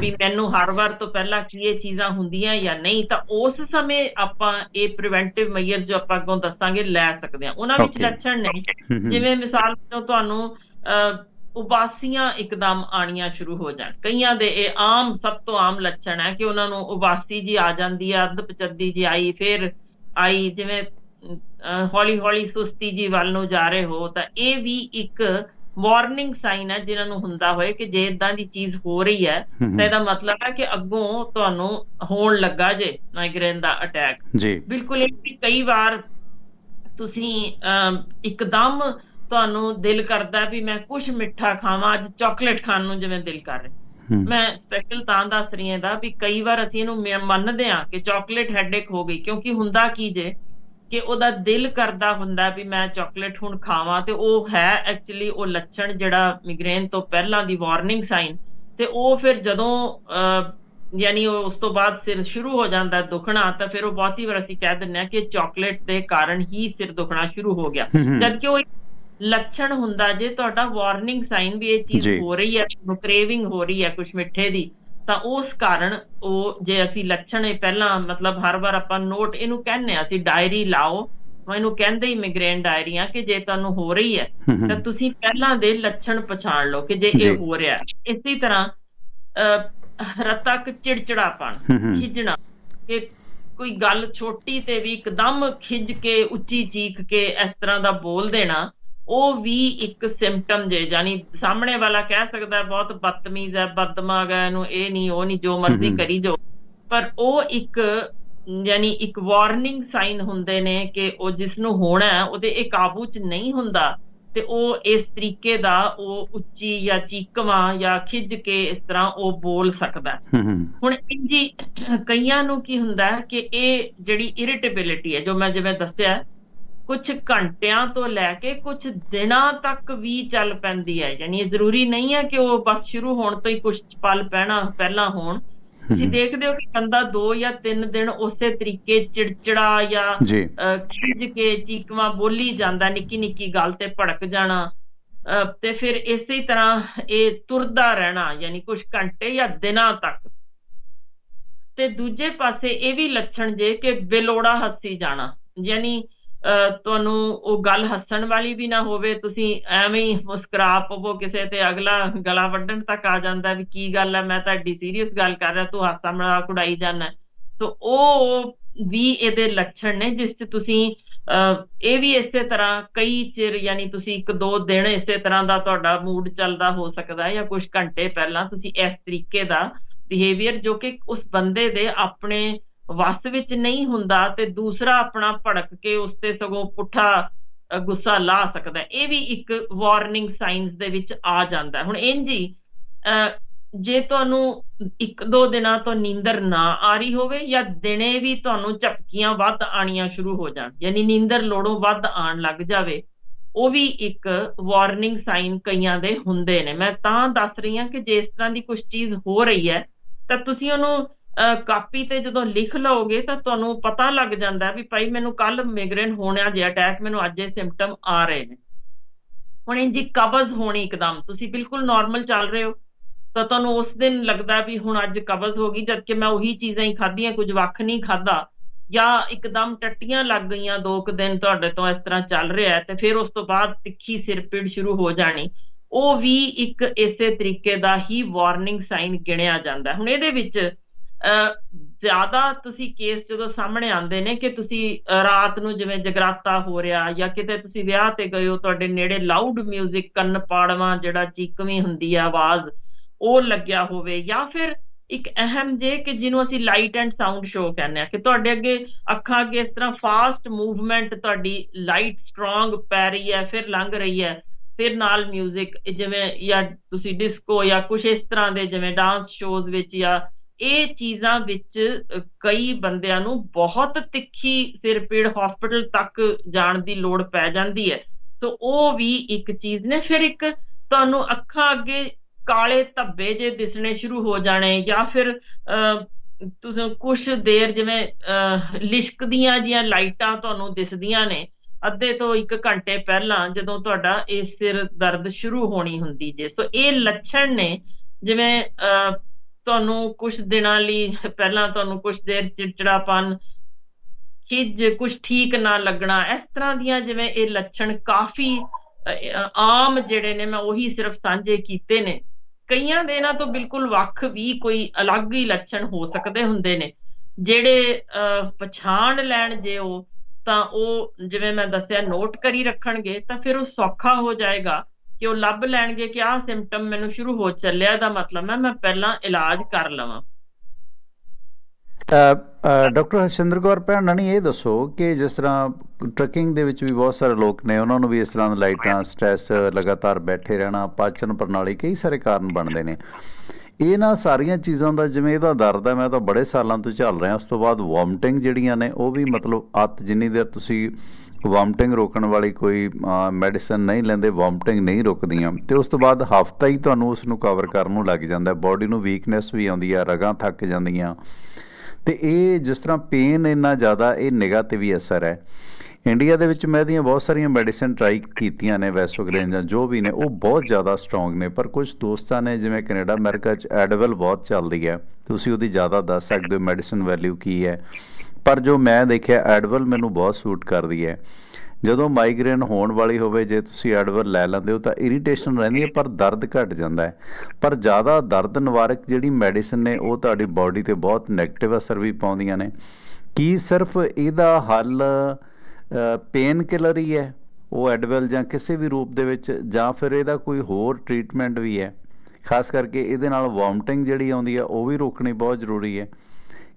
ਵੀ ਮੈਨੂੰ ਹਰ ਵਾਰ ਤੋਂ ਪਹਿਲਾਂ ਕੀ ਇਹ ਚੀਜ਼ਾਂ ਹੁੰਦੀਆਂ ਜਾਂ ਨਹੀਂ ਤਾਂ ਉਸ ਸਮੇਂ ਆਪਾਂ ਇਹ ਪ੍ਰੀਵੈਂਟਿਵ ਮੈਜਰ ਜੋ ਆਪਾਂ ਅੱਗੋਂ ਦੱਸਾਂਗੇ ਲੈ ਸਕਦੇ ਹਾਂ। ਉਹਨਾਂ ਵਿੱਚ. ਲੱਛਣ ਨੇ। ਹੂੰ ਹੂੰ, ਜਿਵੇਂ ਮਿਸਾਲ ਵਜੋਂ ਤੁਹਾਨੂੰ ਉਬਾਸੀਆਂ ਇੱਕਦਮ ਆਣੀਆਂ ਸ਼ੁਰੂ ਹੋ ਜਾਣ। ਕਈਆਂ ਦੇ ਇਹ ਆਮ ਸਭ ਤੋਂ ਆਮ ਲੱਛਣ ਹੈ ਕਿ ਉਹਨਾਂ ਨੂੰ ਉਬਾਸੀ ਜੀ ਆ ਜਾਂਦੀ ਹੈ ਅੱਧ ਪਚੱਦੀ ਜੀ ਆਈ ਫਿਰ ਆਈ ਜਿਵੇਂ ਹੌਲੀ ਹੌਲੀ ਸੁਸਤੀ ਜੀ ਵੱਲ ਨੂੰ ਜਾ ਰਹੇ ਹੋ ਤਾਂ ਇਹ ਵੀ ਇੱਕ ਵਾਰਨਿੰਗ ਸਾਈਨ ਹੈ ਜਿਨ੍ਹਾਂ ਨੂੰ ਹੁੰਦਾ ਹੋਏ ਕਿ ਜੇ ਇਦਾਂ ਦੀ ਚੀਜ਼ ਹੋ ਰਹੀ ਹੈ ਤਾਂ ਇਹਦਾ ਮਤਲਬ ਹੈ ਕਿ ਅੱਗੋਂ ਤੁਹਾਨੂੰ ਹੋਣ ਲੱਗਾ ਜੇ ਮਾਈਗ੍ਰੇਨ ਦਾ ਅਟੈਕ ਜੀ। ਬਿਲਕੁਲ ਇਹ ਵੀ ਕਈ ਵਾਰ ਤੁਸੀਂ ਇੱਕਦਮ ਤੁਹਾਨੂੰ ਦਿਲ ਕਰਦਾ ਵੀ ਮੈਂ ਕੁਝ ਮਿੱਠਾ ਖਾਵਾਂ ਅੱਜ ਚਾਕਲੇਟ ਖਾਣ ਨੂੰ ਜਿਵੇਂ ਦਿਲ ਕਰ ਰਿਹਾ। ਮੈਂ ਸਪੈਸ਼ਲ ਤਾਂ ਦੱਸ ਰਹੀ ਹਾਂ ਦਾ ਵੀ ਕਈ ਵਾਰ ਅਸੀਂ ਇਹਨੂੰ ਮੰਨਦੇ ਹਾਂ ਕਿ ਚਾਕਲੇਟ ਹੈਡੇਕ ਹੋ ਗਈ ਕਿਉਂਕਿ ਹੁੰਦਾ ਕੀ ਜੇ ਕਿ ਉਹਦਾ ਦਿਲ ਕਰਦਾ ਹੁੰਦਾ ਵੀ ਮੈਂ ਚਾਕਲੇਟ ਹੁਣ ਖਾਵਾਂ ਤੇ ਉਹ ਹੈ ਐਕਚੁਅਲੀ ਉਹ ਲੱਛਣ ਜਿਹੜਾ ਮਿਗਰੇਨ ਤੋਂ ਪਹਿਲਾਂ ਦੀ ਵਾਰਨਿੰਗ ਸਾਈਨ ਤੇ ਉਹ ਫਿਰ ਜਦੋਂ ਯਾਨੀ ਉਹ ਉਸ ਤੋਂ ਬਾਅਦ ਸਿਰ ਸ਼ੁਰੂ ਹੋ ਜਾਂਦਾ ਦੁਖਣਾ ਤਾਂ ਫਿਰ ਉਹ ਬਹੁਤੀ ਵਾਰ ਅਸੀਂ ਕਹਿ ਦਿੰਦੇ ਹਾਂ ਕਿ ਚਾਕਲੇਟ ਦੇ ਕਾਰਨ ਹੀ ਸਿਰ ਦੁਖਣਾ ਸ਼ੁਰੂ ਹੋ ਗਿਆ ਹੂੰ, ਜਦਕਿ ਉਹ ਲੱਛਣ ਹੁੰਦਾ ਜੇ ਤੁਹਾਡਾ ਵਾਰਨਿੰਗ ਸਾਈਨ ਵੀ ਇਹ ਚੀਜ਼। ਹੋ ਰਹੀ ਹੈ ਕ੍ਰੇਵਿੰਗ ਹੋ ਰਹੀ ਹੈ ਕੁਝ ਮਿੱਠੇ ਦੀ ਤਾਂ ਉਸ ਕਾਰਨ ਉਹ ਜੇ ਅਸੀਂ ਲੱਛਣ ਇਹ ਪਹਿਲਾਂ ਮਤਲਬ ਹਰ ਵਾਰ ਆਪਾਂ ਨੋਟ ਇਹਨੂੰ ਕਹਿੰਦੇ ਆ ਅਸੀਂ ਡਾਇਰੀ ਲਾਓ ਮੈਂ ਇਹਨੂੰ ਕਹਿੰਦੇ ਹੀ ਮਿਗਰੇਨ ਡਾਇਰੀਆਂ ਕਿ ਜੇ ਤੁਹਾਨੂੰ ਹੋ ਰਹੀ ਹੈ ਤਾਂ ਤੁਸੀਂ ਪਹਿਲਾਂ ਦੇ ਲੱਛਣ ਪਛਾਣ ਲਓ ਕਿ ਜੇ। ਇਹ ਹੋ ਰਿਹਾ। ਇਸੇ ਤਰ੍ਹਾਂ ਰਤਕ ਚਿੜਚਿੜਾਪਣ ਖਿਜਣਾ ਕਿ ਕੋਈ ਗੱਲ ਛੋਟੀ ਤੇ ਵੀ ਇੱਕਦਮ ਖਿੱਜ ਕੇ ਉੱਚੀ ਚੀਖ ਕੇ ਇਸ ਤਰ੍ਹਾਂ ਦਾ ਬੋਲ ਦੇਣਾ ਉਹ ਵੀ ਇੱਕ ਸਿੰਪਟਮ ਜੇ ਜਾਨੀ ਸਾਹਮਣੇ ਵਾਲਾ ਕਹਿ ਸਕਦਾ ਹੈ, ਬਹੁਤ ਬਦਤਮੀਜ਼ ਹੈ ਬਦਦਮਾਗ ਹੈ ਇਹਨੂੰ ਇਹ ਨਹੀਂ ਉਹ ਨਹੀਂ ਜੋ ਮਰਜ਼ੀ। ਕਰੀ ਜੋ ਪਰ ਉਹ ਇੱਕ ਯਾਨੀ ਇੱਕ ਵਾਰਨਿੰਗ ਸਾਈਨ ਹੁੰਦੇ ਨੇ ਕਿ ਉਹ ਜਿਸ ਨੂੰ ਹੋਣਾ ਹੈ ਉਹਦੇ ਇਹ ਕਾਬੂ 'ਚ ਨਹੀਂ ਹੁੰਦਾ ਤੇ ਉਹ ਇਸ ਤਰੀਕੇ ਦਾ ਉਹ ਉੱਚੀ ਜਾਂ ਚੀਕਵਾਂ ਜਾਂ ਖਿੱਜ ਕੇ ਇਸ ਤਰ੍ਹਾਂ ਉਹ ਬੋਲ ਸਕਦਾ ਹੁਣ ਇੰਜੀ ਕਈਆਂ ਨੂੰ ਕੀ ਹੁੰਦਾ ਕਿ ਇਹ ਜਿਹੜੀ ਇਰਿਟੇਬਿਲਿਟੀ ਹੈ ਜੋ ਮੈਂ ਜਿਵੇਂ ਦੱਸਿਆ ਕੁਝ ਘੰਟਿਆਂ ਤੋਂ ਲੈ ਕੇ ਕੁਝ ਦਿਨਾਂ ਤੱਕ ਵੀ ਚੱਲ ਪੈਂਦੀ ਹੈ। ਯਾਨੀ ਇਹ ਜ਼ਰੂਰੀ ਨਹੀਂ ਹੈ ਕਿ ਉਹ ਬਸ ਸ਼ੁਰੂ ਹੋਣ ਤੋਂ ਹੀ ਕੁਝ ਪਲ ਪਹਿਣਾ ਪਹਿਲਾਂ ਹੋਣ। ਤੁਸੀਂ। ਦੇਖਦੇ ਹੋ ਕਿ ਬੰਦਾ 2 ਜਾਂ 3 ਦਿਨ ਉਸੇ ਤਰੀਕੇ ਚਿੜਚਿੜਾ ਜਾਂ ਜੀ। ਅਹ, ਖਿੱਝ ਕੇ ਚੀਕਵਾਂ ਬੋਲੀ ਜਾਂਦਾ ਨਿੱਕੀ ਨਿੱਕੀ ਗੱਲ ਤੇ ਭੜਕ ਜਾਣਾ। ਤੇ ਫਿਰ ਇਸੇ ਤਰ੍ਹਾਂ ਇਹ ਤੁਰਦਾ ਰਹਿਣਾ ਯਾਨੀ ਕੁਝ ਘੰਟੇ ਜਾਂ ਦਿਨਾਂ ਤੱਕ। ਤੇ ਦੂਜੇ ਪਾਸੇ ਇਹ ਵੀ ਲੱਛਣ ਜੇ ਕਿ ਬੇਲੋੜਾ ਹੱਸੀ ਜਾਣਾ। ਯਾਨੀ ਤੁਹਾਨੂੰ ਉਹ ਗੱਲ ਹੱਸਣ ਵਾਲੀ ਵੀ ਨਾ ਹੋਵੇ, ਤੁਸੀਂ ਐਵੇਂ ਹੀ ਮੁਸਕਰਾ ਪਵੋ ਕਿਸੇ ਤੇ, ਅਗਲਾ ਗਲਾ ਵੱਢਣ ਤੱਕ ਆ ਜਾਂਦਾ ਵੀ ਕੀ ਗੱਲ ਹੈ ਮੈਂ ਤਾਂ ਐਡੀ ਸੀਰੀਅਸ ਗੱਲ ਕਰ ਰਿਹਾ, ਤੂੰ ਹਾਸਾ ਮਜ਼ਾਕ ਉਡਾਈ ਜਾਂਦਾ। ਸੋ ਉਹ ਵੀ ਇਹਦੇ ਲੱਛਣ ਨੇ, ਜਿਸ 'ਚ ਤੁਸੀਂ ਇਹ ਵੀ ਇਸੇ ਤਰ੍ਹਾਂ ਕਈ ਚਿਰ ਯਾਨੀ ਤੁਸੀਂ ਇੱਕ ਦੋ ਦਿਨ ਇਸੇ ਤਰ੍ਹਾਂ ਦਾ ਤੁਹਾਡਾ ਮੂਡ ਚੱਲਦਾ ਹੋ ਸਕਦਾ ਹੈ ਜਾਂ ਕੁਝ ਘੰਟੇ ਪਹਿਲਾਂ ਤੁਸੀਂ ਇਸ ਤਰੀਕੇ ਦਾ ਬਿਹੇਵੀਅਰ ਜੋ ਕਿ ਉਸ ਬੰਦੇ ਦੇ ਆਪਣੇ ਵਸ ਵਿੱਚ ਨਹੀਂ ਹੁੰਦਾ ਤੇ ਦੂਸਰਾ ਆਪਣਾ ਭੜਕ ਕੇ ਉਸ ਤੇ ਸਗੋਂ ਪੁੱਠਾ ਗੁੱਸਾ ਲਾ ਸਕਦਾ ਇਹ ਵੀ ਇੱਕ ਵਾਰਨਿੰਗ ਸਾਈਨਸ ਦੇ ਵਿੱਚ ਆ ਜਾਂਦਾ ਹੁਣ ਇੰਜ ਹੀ ਜੇ ਤੁਹਾਨੂੰ ਇੱਕ ਦੋ ਦਿਨਾਂ ਤੋਂ ਨੀਂਦਰ ਨਾ ਆ ਰਹੀ ਹੋਵੇ ਜਾਂ ਦਿਨੇ ਵੀ ਤੁਹਾਨੂੰ ਝਪਕੀਆਂ ਵੱਧ ਆਣੀਆਂ ਸ਼ੁਰੂ ਹੋ ਜਾਣ, ਯਾਨੀ ਨੀਂਦਰ ਲੋੜੋਂ ਵੱਧ ਆਣ ਲੱਗ ਜਾਵੇ, ਉਹ ਵੀ ਇੱਕ ਵਾਰਨਿੰਗ ਸਾਈਨ ਕਈਆਂ ਦੇ ਹੁੰਦੇ ਨੇ। ਮੈਂ ਤਾਂ ਦੱਸ ਰਹੀ ਹਾਂ ਕਿ ਜੇ ਇਸ ਤਰ੍ਹਾਂ ਦੀ ਕੁਝ ਚੀਜ਼ ਹੋ ਰਹੀ ਹੈ, ਤਾਂ ਤੁਸੀਂ ਉਹਨੂੰ ਕਾਪੀ ਤੇ ਜਦੋਂ ਲਿਖ ਲਓਗੇ ਤਾਂ ਤੁਹਾਨੂੰ ਪਤਾ ਲੱਗ ਜਾਂਦਾ ਵੀ ਭਾਈ ਮੈਨੂੰ ਕੱਲ ਮਿਗਰੇਨ ਹੋਣਾ ਜੇ ਅਟੈਕ ਮੈਨੂੰ ਅੱਜ ਇਹ ਸਿੰਪਟਮ ਆ ਰਹੇ ਨੇ। ਹੁਣ ਇੰਜੀ ਕਬਜ਼ ਹੋਣੀ ਇੱਕਦਮ। ਤੁਸੀਂ ਬਿਲਕੁਲ ਨਾਰਮਲ ਚੱਲ ਰਹੇ ਹੋ। ਤਾਂ ਤੁਹਾਨੂੰ ਉਸ ਦਿਨ ਲੱਗਦਾ ਵੀ ਹੁਣ ਅੱਜ ਕਬਜ਼ ਹੋ ਗਈ, ਜਦਕਿ ਮੈਂ ਉਹੀ ਚੀਜ਼ਾਂ ਹੀ ਖਾਧੀਆਂ, ਕੁਝ ਵੱਖ ਨਹੀਂ ਖਾਧਾ। ਜਾਂ ਇੱਕਦਮ ਟੱਟੀਆਂ ਲੱਗ ਗਈਆਂ ਦੋ ਕੁ ਦਿਨ ਤੁਹਾਡੇ ਤੋਂ ਇਸ ਤਰ੍ਹਾਂ ਚੱਲ ਰਿਹਾ ਤੇ ਫਿਰ ਉਸ ਤੋਂ ਬਾਅਦ ਤਿੱਖੀ ਸਿਰਪੀੜ ਸ਼ੁਰੂ ਹੋ ਜਾਣੀ। ਉਹ ਵੀ ਇੱਕ ਇਸੇ ਤਰੀਕੇ ਦਾ ਹੀ ਵਾਰਨਿੰਗ ਸਾਈਨ ਗਿਣਿਆ ਜਾਂਦਾ ਹੁਣ ਇਹਦੇ ਵਿੱਚ ਜ਼ਿਆਦਾ ਤੁਸੀਂ ਕੇਸ ਜਦੋਂ ਸਾਹਮਣੇ ਆਉਂਦੇ ਨੇ ਕਿ ਤੁਸੀਂ ਅਹ, ਰਾਤ ਨੂੰ ਜਿਵੇਂ ਜਗਰਾਤਾ ਹੋ ਰਿਹਾ ਜਾਂ ਕਿਤੇ ਤੁਸੀਂ ਵਿਆਹ ਤੇ ਗਏ ਹੋ ਤੁਹਾਡੇ ਨੇੜੇ ਲਾਊਡ 뮤직 ਕੰਨ ਪਾੜਵਾ ਜਿਹੜਾ ਚੀਕਵੀਂ ਹੁੰਦੀ ਆ ਆਵਾਜ਼ ਉਹ ਲੱਗਿਆ ਹੋਵੇ ਜਾਂ ਫਿਰ ਇੱਕ ਅਹਿਮ ਜੇ ਕਿ ਜਿਹਨੂੰ ਅਸੀਂ ਲਾਈਟ ਐਂਡ ਸਾਊਂਡ ਸ਼ੋ ਕਹਿੰਦੇ ਆ ਕਿ ਤੁਹਾਡੇ ਅੱਗੇ ਅੱਖਾਂ ਅੱਗੇ ਇਸ ਤਰ੍ਹਾਂ ਫਾਸਟ ਮੂਵਮੈਂਟ ਤੁਹਾਡੀ ਲਾਈਟ ਸਟਰੋਂਗ ਪੈ ਰਹੀ ਹੈ ਫਿਰ ਲੰਘ ਰਹੀ ਹੈ ਫਿਰ ਨਾਲ 뮤직 ਜਿਵੇਂ ਜਾਂ ਤੁਸੀਂ ਡਿਸਕੋ ਜਾਂ ਕੁਝ ਇਸ ਤਰ੍ਹਾਂ ਦੇ ਜਿਵੇਂ ਡਾਂਸ ਸ਼ੋਜ਼ ਵਿੱਚ ਜਾਂ ਇਹ ਚੀਜ਼ਾਂ ਵਿੱਚ ਕਈ ਬੰਦਿਆਂ ਨੂੰ ਬਹੁਤ ਤਿੱਖੀ ਸਿਰ ਪੀੜ ਹਸਪੀਟਲ ਤੱਕ ਜਾਣ ਦੀ ਲੋੜ ਪੈ ਜਾਂਦੀ ਹੈ। ਸੋ ਉਹ ਵੀ ਇੱਕ ਚੀਜ਼ ਨੇ। ਫਿਰ ਇੱਕ ਤੁਹਾਨੂੰ ਅੱਖਾਂ ਅੱਗੇ ਕਾਲੇ ਧੱਬੇ ਜੇ ਦਿਸਣੇ ਸ਼ੁਰੂ ਹੋ ਜਾਣੇ ਜਾਂ ਫਿਰ ਅ, ਤੁਸੀਂ ਕੁਝ ਦੇਰ ਜਿਵੇਂ ਅ, ਲਿਸ਼ਕਦੀਆਂ ਜੀਆਂ ਲਾਈਟਾਂ ਤੁਹਾਨੂੰ ਦਿਸਦੀਆਂ ਨੇ ਅੱਧੇ ਤੋਂ 1 ਘੰਟੇ ਪਹਿਲਾਂ ਜਦੋਂ ਤੁਹਾਡਾ ਇਹ ਸਿਰ ਦਰਦ ਸ਼ੁਰੂ ਹੋਣੀ ਹੁੰਦੀ ਜੇ। ਸੋ ਇਹ ਲੱਛਣ ਨੇ ਜਿਵੇਂ ਅ, ਤੁਹਾਨੂੰ ਕੁਝ ਦਿਨਾਂ ਲਈ ਪਹਿਲਾਂ ਤੁਹਾਨੂੰ ਕੁਝ ਦੇਰ ਚਿੜਚਿੜਾਪਨ ਖਿਜ ਕੁਝ ਠੀਕ ਨਾ ਲੱਗਣਾ ਇਸ ਤਰ੍ਹਾਂ ਦੀਆਂ ਜਿਵੇਂ ਇਹ ਲੱਛਣ ਕਾਫੀ ਆਮ ਜਿਹੜੇ ਨੇ ਮੈਂ ਉਹੀ ਸਿਰਫ ਸਾਂਝੇ ਕੀਤੇ ਨੇ। ਕਈਆਂ ਦੇ ਇਹਨਾਂ ਤੋਂ ਬਿਲਕੁਲ ਵੱਖ ਵੀ ਕੋਈ ਅਲੱਗ ਹੀ ਲੱਛਣ ਹੋ ਸਕਦੇ ਹੁੰਦੇ ਨੇ। ਜਿਹੜੇ ਅ, ਪਛਾਣ ਲੈਣ ਜੇ ਉਹ ਤਾਂ ਉਹ ਜਿਵੇਂ ਮੈਂ ਦੱਸਿਆ ਨੋਟ ਕਰੀ ਰੱਖਣਗੇ ਤਾਂ ਫਿਰ ਉਹ ਸੌਖਾ ਹੋ ਜਾਏਗਾ। ਕਿ ਉਹ ਲੱਭ ਲੈਣਗੇ ਕਿ ਆਹ ਸਿੰਪਟਮ ਮੈਨੂੰ ਸ਼ੁਰੂ ਹੋ ਚੱਲਿਆ ਦਾ ਮਤਲਬ ਹੈ ਮੈਂ ਪਹਿਲਾਂ ਇਲਾਜ ਕਰ ਲਵਾਂ। ਡਾਕਟਰ ਹਰਸ਼ਿੰਦਰ ਕੌਰ, ਭੈਣ ਰਾਣੀ, ਇਹ ਦੱਸੋ ਕਿ ਜਿਸ ਤਰ੍ਹਾਂ ਟਰਕਿੰਗ ਦੇ ਵਿੱਚ ਵੀ ਬਹੁਤ ਸਾਰੇ ਲੋਕ ਨੇ, ਉਹਨਾਂ ਨੂੰ ਵੀ ਇਸ ਤਰ੍ਹਾਂ ਦੀ ਲਾਈਟਾਂ, ਸਟ੍ਰੈਸ, ਲਗਾਤਾਰ ਬੈਠੇ ਰਹਿਣਾ, ਪਾਚਨ ਪ੍ਰਣਾਲੀ ਕਈ ਸਾਰੇ ਕਾਰਨ ਬਣਦੇ ਨੇ। ਇਹਨਾਂ ਸਾਰੀਆਂ ਚੀਜ਼ਾਂ ਦਾ ਜਿਵੇਂ ਇਹਦਾ ਦਰਦ ਹੈ, ਮੈਂ ਤਾਂ ਬੜੇ ਸਾਲਾਂ ਤੋਂ ਚੱਲ ਰਿਹਾ, ਉਸ ਤੋਂ ਬਾਅਦ ਵੋਮਟਿੰਗ ਜਿਹੜੀਆਂ ਨੇ, ਉਹ ਵੀ ਮਤਲਬ ਅੱਤ ਜਿੰਨੀ ਦੇਰ ਤੁਸੀਂ ਵੋਮਟਿੰਗ ਰੋਕਣ ਵਾਲੀ ਕੋਈ ਮੈਡੀਸਨ ਨਹੀਂ ਲੈਂਦੇ ਵੋਮਟਿੰਗ ਨਹੀਂ ਰੁਕਦੀਆਂ। ਤੇ ਉਸ ਤੋਂ ਬਾਅਦ ਹਫਤਾ ਹੀ ਤੁਹਾਨੂੰ ਉਸ ਨੂੰ ਕਵਰ ਕਰਨ ਨੂੰ ਲੱਗ ਜਾਂਦਾ ਬਾਡੀ ਨੂੰ ਵੀਕਨੈਸ ਵੀ ਆਉਂਦੀ ਆ, ਰਗਾਂ ਥੱਕ ਜਾਂਦੀਆਂ। ਤੇ ਇਹ ਜਿਸ ਤਰ੍ਹਾਂ ਪੇਨ ਇੰਨਾ ਜ਼ਿਆਦਾ, ਇਹ ਨਿਗਾਹ ਤੇ ਵੀ ਅਸਰ ਹੈ। ਇੰਡੀਆ ਦੇ ਵਿੱਚ ਮੈਂ ਇਹਦੀਆਂ ਬਹੁਤ ਸਾਰੀਆਂ ਮੈਡੀਸਨ ਟਰਾਈ ਕੀਤੀਆਂ ਨੇ ਵੈਸੋਗ੍ਰੇਨ ਜਾਂ ਜੋ ਵੀ ਨੇ, ਉਹ ਬਹੁਤ ਜ਼ਿਆਦਾ ਸਟਰੋਂਗ ਨੇ। ਪਰ ਕੁਝ ਦੋਸਤਾਂ ਨੇ, ਜਿਵੇਂ ਕੈਨੇਡਾ, ਅਮਰੀਕਾ 'ਚ ਐਡਵਲ ਬਹੁਤ ਚੱਲਦੀ ਹੈ। ਤੁਸੀਂ ਉਹਦੀ ਜ਼ਿਆਦਾ ਦੱਸ ਸਕਦੇ ਹੋ ਮੈਡੀਸਨ ਵੈਲਿਊ ਕੀ ਹੈ। ਪਰ ਜੋ ਮੈਂ ਦੇਖਿਆ, ਐਡਵਲ ਮੈਨੂੰ ਬਹੁਤ ਸੂਟ ਕਰਦੀ ਹੈ। ਜਦੋਂ ਮਾਈਗ੍ਰੇਨ ਹੋਣ ਵਾਲੀ ਹੋਵੇ, ਜੇ ਤੁਸੀਂ ਐਡਵਲ ਲੈ ਲੈਂਦੇ ਹੋ, ਤਾਂ ਇਰੀਟੇਸ਼ਨ ਰਹਿੰਦੀ ਹੈ, ਪਰ ਦਰਦ ਘਟ ਜਾਂਦਾ ਹੈ। ਪਰ ਜ਼ਿਆਦਾ ਦਰਦ ਨਿਵਾਰਕ ਜਿਹੜੀ ਮੈਡੀਸਿਨ ਨੇ, ਉਹ ਤੁਹਾਡੀ ਬਾਡੀ ਤੇ ਬਹੁਤ ਨੈਗੇਟਿਵ ਅਸਰ ਵੀ ਪਾਉਂਦੀਆਂ ਨੇ। ਕੀ ਸਿਰਫ ਇਹਦਾ ਹੱਲ ਪੇਨ ਕਿਲਰ ਹੀ ਹੈ, ਉਹ ਐਡਵਲ ਜਾਂ ਕਿਸੇ ਵੀ ਰੂਪ ਦੇ ਵਿੱਚ, ਜਾਂ ਫਿਰ ਇਹਦਾ ਕੋਈ ਹੋਰ ਟ੍ਰੀਟਮੈਂਟ ਵੀ ਹੈ? ਖਾਸ ਕਰਕੇ ਇਹਦੇ ਨਾਲ ਵੋਮਟਿੰਗ ਜਿਹੜੀ ਆਉਂਦੀ ਹੈ, ਉਹ ਵੀ ਰੋਕਣੀ ਬਹੁਤ ਜ਼ਰੂਰੀ ਹੈ।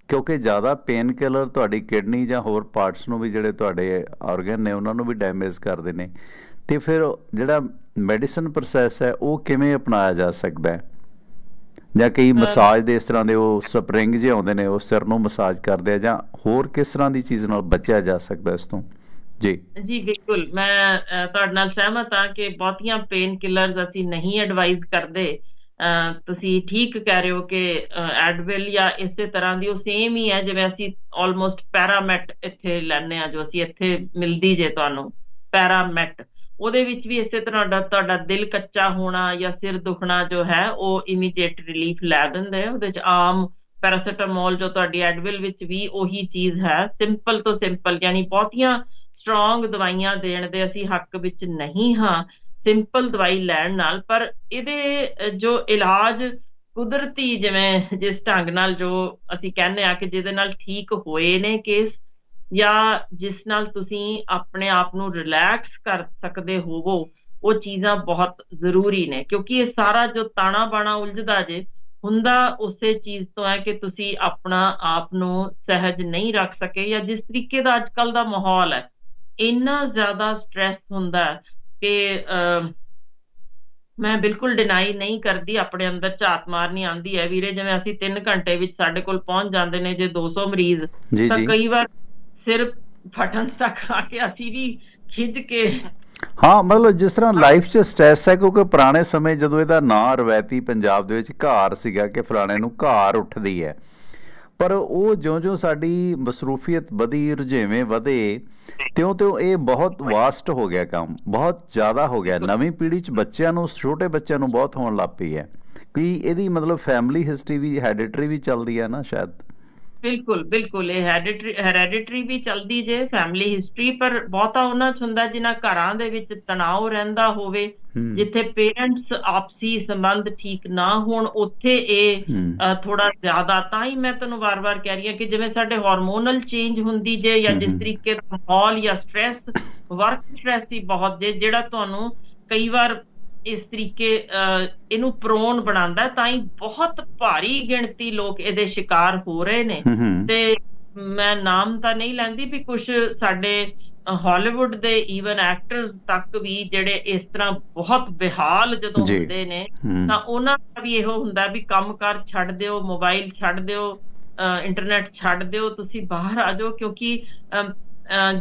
ਕਿਉਂਕਿ ਜ਼ਿਆਦਾ ਪੇਨ ਕਿਲਰ ਤੁਹਾਡੀ ਕਿਡਨੀ ਜਾਂ ਹੋਰ ਪਾਰਟਸ ਨੂੰ ਵੀ ਜਿਹੜੇ ਤੁਹਾਡੇ ਆਰਗਨ ਨੇ ਉਹਨਾਂ ਨੂੰ ਵੀ ਡੈਮੇਜ ਕਰਦੇ ਨੇ। ਤੇ ਫਿਰ ਜਿਹੜਾ ਮੈਡੀਸਨ ਪ੍ਰੋਸੈਸ ਹੈ ਉਹ ਕਿਵੇਂ ਅਪਣਾਇਆ ਜਾ ਸਕਦਾ ਹੈ? ਜਾਂ ਕਈ ਮਸਾਜ ਦੇ ਇਸ ਤਰ੍ਹਾਂ ਦੇ ਉਹ ਸਪਰਿੰਗ ਜਿਹੇ ਆਉਂਦੇ ਨੇ ਉਹ ਸਿਰ ਨੂੰ ਮਸਾਜ ਕਰਦੇ ਆ ਜਾਂ ਹੋਰ ਕਿਸ ਤਰ੍ਹਾਂ ਦੀ ਚੀਜ਼ ਨਾਲ ਬਚਿਆ ਜਾ ਸਕਦਾ ਇਸ ਤੋਂ? ਜੀ। ਜੀ ਬਿਲਕੁਲ। ਮੈਂ ਤੁਹਾਡੇ ਨਾਲ ਸਹਿਮਤ ਹਾਂ ਕਿ ਬਹੁਤੀਆਂ ਪੇਨ ਕਿਲਰਸ ਅਸੀਂ ਨਹੀਂ ਐਡਵਾਈਜ਼ ਕਰਦੇ। ਤੁਸੀਂ ਠੀਕ ਕਹਿ ਰਹੇ ਹੋ ਕਿ ਐਡਵਿਲ ਜਾਂ ਇਸੇ ਤਰ੍ਹਾਂ ਦੀ ਉਹ ਸੇਮ ਹੀ ਹੈ, ਜਿਵੇਂ ਅਸੀਂ ਆਲਮੋਸਟ ਪੈਰਾਮੈਟ ਇੱਥੇ ਲੈਂਦੇ ਆ ਜੋ ਅਸੀਂ ਇੱਥੇ ਮਿਲਦੀ ਜੇ ਤੁਹਾਨੂੰ ਪੈਰਾਮੈਟ ਉਹਦੇ ਵਿੱਚ ਵੀ ਇਸੇ ਤਰ੍ਹਾਂ ਦਾ ਤੁਹਾਡਾ ਦਿਲ ਕੱਚਾ ਹੋਣਾ ਜਾਂ ਸਿਰ ਦੁਖਣਾ ਜੋ ਹੈ, ਉਹ ਇਮੀਡੀਏਟ ਰਿਲੀਫ ਲੈ ਦਿੰਦੇ ਆ। ਉਹਦੇ ਚ ਆਮ ਪੈਰਾਸੀਟਾਮੋਲ ਜੋ ਤੁਹਾਡੀ ਐਡਵਿਲ ਵਿੱਚ ਵੀ ਉਹੀ ਚੀਜ਼ ਹੈ। ਸਿੰਪਲ ਤੋਂ ਸਿੰਪਲ ਯਾਨੀ ਬਹੁਤੀਆਂ ਸਟਰੋਂਗ ਦਵਾਈਆਂ ਦੇਣ ਦੇ ਅਸੀਂ ਹੱਕ ਵਿੱਚ ਨਹੀਂ ਹਾਂ। ਸਿੰਪਲ ਦਵਾਈ ਲੈਣ ਨਾਲ, ਪਰ ਇਹਦੇ ਜੋ ਇਲਾਜ ਕੁਦਰਤੀ ਜਿਵੇਂ, ਜਿਸ ਢੰਗ ਨਾਲ ਜੋ ਅਸੀਂ ਕਹਿੰਦੇ ਆ ਕਿ ਜਿਹਦੇ ਨਾਲ ਠੀਕ ਹੋਏ ਨੇ ਕੇਸ ਜਾਂ ਜਿਸ ਨਾਲ ਤੁਸੀਂ ਆਪਣੇ ਆਪ ਨੂੰ ਰਿਲੈਕਸ ਕਰ ਸਕਦੇ ਹੋਵੋ, ਉਹ ਚੀਜ਼ਾਂ ਬਹੁਤ ਜ਼ਰੂਰੀ ਨੇ। ਕਿਉਂਕਿ ਇਹ ਸਾਰਾ ਜੋ ਤਾਣਾ ਬਾਣਾ ਉਲਝਦਾ ਜੇ, ਹੁੰਦਾ ਉਸੇ ਚੀਜ਼ ਤੋਂ ਹੈ ਕਿ ਤੁਸੀਂ ਆਪਣਾ ਆਪ ਨੂੰ ਸਹਿਜ ਨਹੀਂ ਰੱਖ ਸਕੇ, ਜਾਂ ਜਿਸ ਤਰੀਕੇ ਦਾ ਅੱਜਕੱਲ ਦਾ ਮਾਹੌਲ ਹੈ, ਇੰਨਾ ਜ਼ਿਆਦਾ ਸਟ੍ਰੈਸ ਹੁੰਦਾ ਕਿ ਮੈਂ ਬਿਲਕੁਲ ਡਿਨਾਈ ਨਹੀਂ ਕਰਦੀ ਆਪਣੇ ਅੰਦਰ ਝਾਤ ਮਾਰਨੀ ਆਂਦੀ ਹੈ। ਵੀਰੇ ਜਿਵੇਂ ਅਸੀਂ 3 ਘੰਟੇ ਵਿੱਚ ਸਾਡੇ ਕੋਲ ਪਹੁੰਚ ਜਾਂਦੇ ਨੇ ਜੇ 200 ਮਰੀਜ਼ ਤਾਂ ਕਈ ਵਾਰ ਸਿਰ ਫਟਣ ਤੱਕ ਆ ਕੇ ਅਸੀਂ ਵੀ ਖਿੱਚ ਕੇ ਹਾਂ ਮਤਲਬ ਜਿਸ ਤਰ੍ਹਾਂ ਲਾਈਫ 'ਚ ਸਟ੍ਰੈਸ ਹੈ ਕਿਉਂਕਿ ਪੁਰਾਣੇ ਸਮੇਂ ਜਦੋਂ ਇਹਦਾ ਨਾਂ ਰਵਾਇਤੀ ਪੰਜਾਬ ਦੇ ਵਿੱਚ ਘਾਰ ਸੀਗਾ ਕਿ ਫਲਾਣੇ ਨੂੰ ਘਾਰ ਉੱਠਦੀ ਹੈ। ਪਰ ਉਹ ਜਿਉਂ-ਜਿਉਂ ਸਾਡੀ ਮਸਰੂਫੀਅਤ ਵਧੀ, ਰੁਝੇਵੇਂ ਵਧੇ, ਤਿਉਂ-ਤਿਉਂ ਇਹ ਬਹੁਤ ਵਾਸਟ ਹੋ ਗਿਆ ਕੰਮ, ਬਹੁਤ ਜ਼ਿਆਦਾ ਹੋ ਗਿਆ। ਨਵੀਂ ਪੀੜ੍ਹੀ 'ਚ ਬੱਚਿਆਂ ਨੂੰ, ਛੋਟੇ ਬੱਚਿਆਂ ਨੂੰ ਬਹੁਤ ਹੋਣ ਲੱਗ ਪਈ ਹੈ। ਕਿ ਇਹਦੀ ਮਤਲਬ ਫੈਮਿਲੀ ਹਿਸਟਰੀ ਵੀ ਹੈਰੀਡਿਟਰੀ ਵੀ ਚੱਲਦੀ ਹੈ ਨਾ ਸ਼ਾਇਦ? ਬਿਲਕੁਲ ਬਿਲਕੁਲ ਇਹ ਹੈਰੀਡਿਟਰੀ ਹੈਰੀਡਿਟਰੀ ਵੀ ਚਲਦੀ ਜੇ ਫੈਮਿਲੀ ਹਿਸਟਰੀ ਪਰ ਬਹੁਤਾ ਉਹਨਾਂ ਚ ਹੁੰਦਾ ਜਿਨ੍ਹਾਂ ਘਰਾਂ ਦੇ ਵਿੱਚ ਤਣਾਅ ਰਹਿੰਦਾ ਹੋਵੇ। ਜਿੱਥੇ ਪੇਰੈਂਟਸ ਆਪਸੀ ਸੰਬੰਧ ਠੀਕ ਨਾ ਹੋਣ ਉੱਥੇ ਇਹ ਥੋੜਾ ਜ਼ਿਆਦਾ ਤਾਂ ਹੀ ਮੈਂ ਤੁਹਾਨੂੰ ਵਾਰ-ਵਾਰ ਕਹਿ ਰਹੀ ਹਾਂ ਕਿ ਜਿਵੇਂ ਸਾਡੇ ਹਾਰਮੋਨਲ ਚੇਂਜ ਹੁੰਦੀ ਜੇ ਜਾਂ ਜਿਸ। ਤਰੀਕੇ ਦਾ ਮਾਹੌਲ ਜਾਂ ਸਟ੍ਰੈਸ ਵਰਕ ਸਟ੍ਰੈਸ ਹੀ ਬਹੁਤ ਜੇ ਜਿਹੜਾ ਤੁਹਾਨੂੰ ਕਈ ਵਾਰ ਇਸ ਤਰੀਕੇ ਇਹਨੂੰ ਪ੍ਰੋਨ ਬਣਾਉਂਦਾ ਤਾਂ ਹੀ ਬਹੁਤ ਭਾਰੀ ਗਿਣਤੀ ਲੋਕ ਇਹਦੇ ਸ਼ਿਕਾਰ ਹੋ ਰਹੇ ਨੇ ਤੇ ਮੈਂ ਨਾਮ ਤਾਂ ਨਹੀਂ ਲੈਂਦੀ ਵੀ ਕੁਝ ਸਾਡੇ ਹਾਲੀਵੁੱਡ ਦੇ ਈਵਨ ਐਕਟਰਸ ਤੱਕ ਵੀ ਜਿਹੜੇ ਇਸ ਤਰ੍ਹਾਂ ਬਹੁਤ ਬਿਹਾਲ ਜਦੋਂ। ਹੁੰਦੇ ਨੇ ਤਾਂ ਉਹਨਾਂ ਦਾ ਵੀ ਇਹੋ ਹੁੰਦਾ ਵੀ ਕੰਮਕਾਰ ਛੱਡ ਦਿਓ ਮੋਬਾਈਲ ਛੱਡ ਦਿਓ ਇੰਟਰਨੈਟ ਛੱਡ ਦਿਓ ਤੁਸੀਂ ਬਾਹਰ ਆ ਜਾਓ ਕਿਉਂਕਿ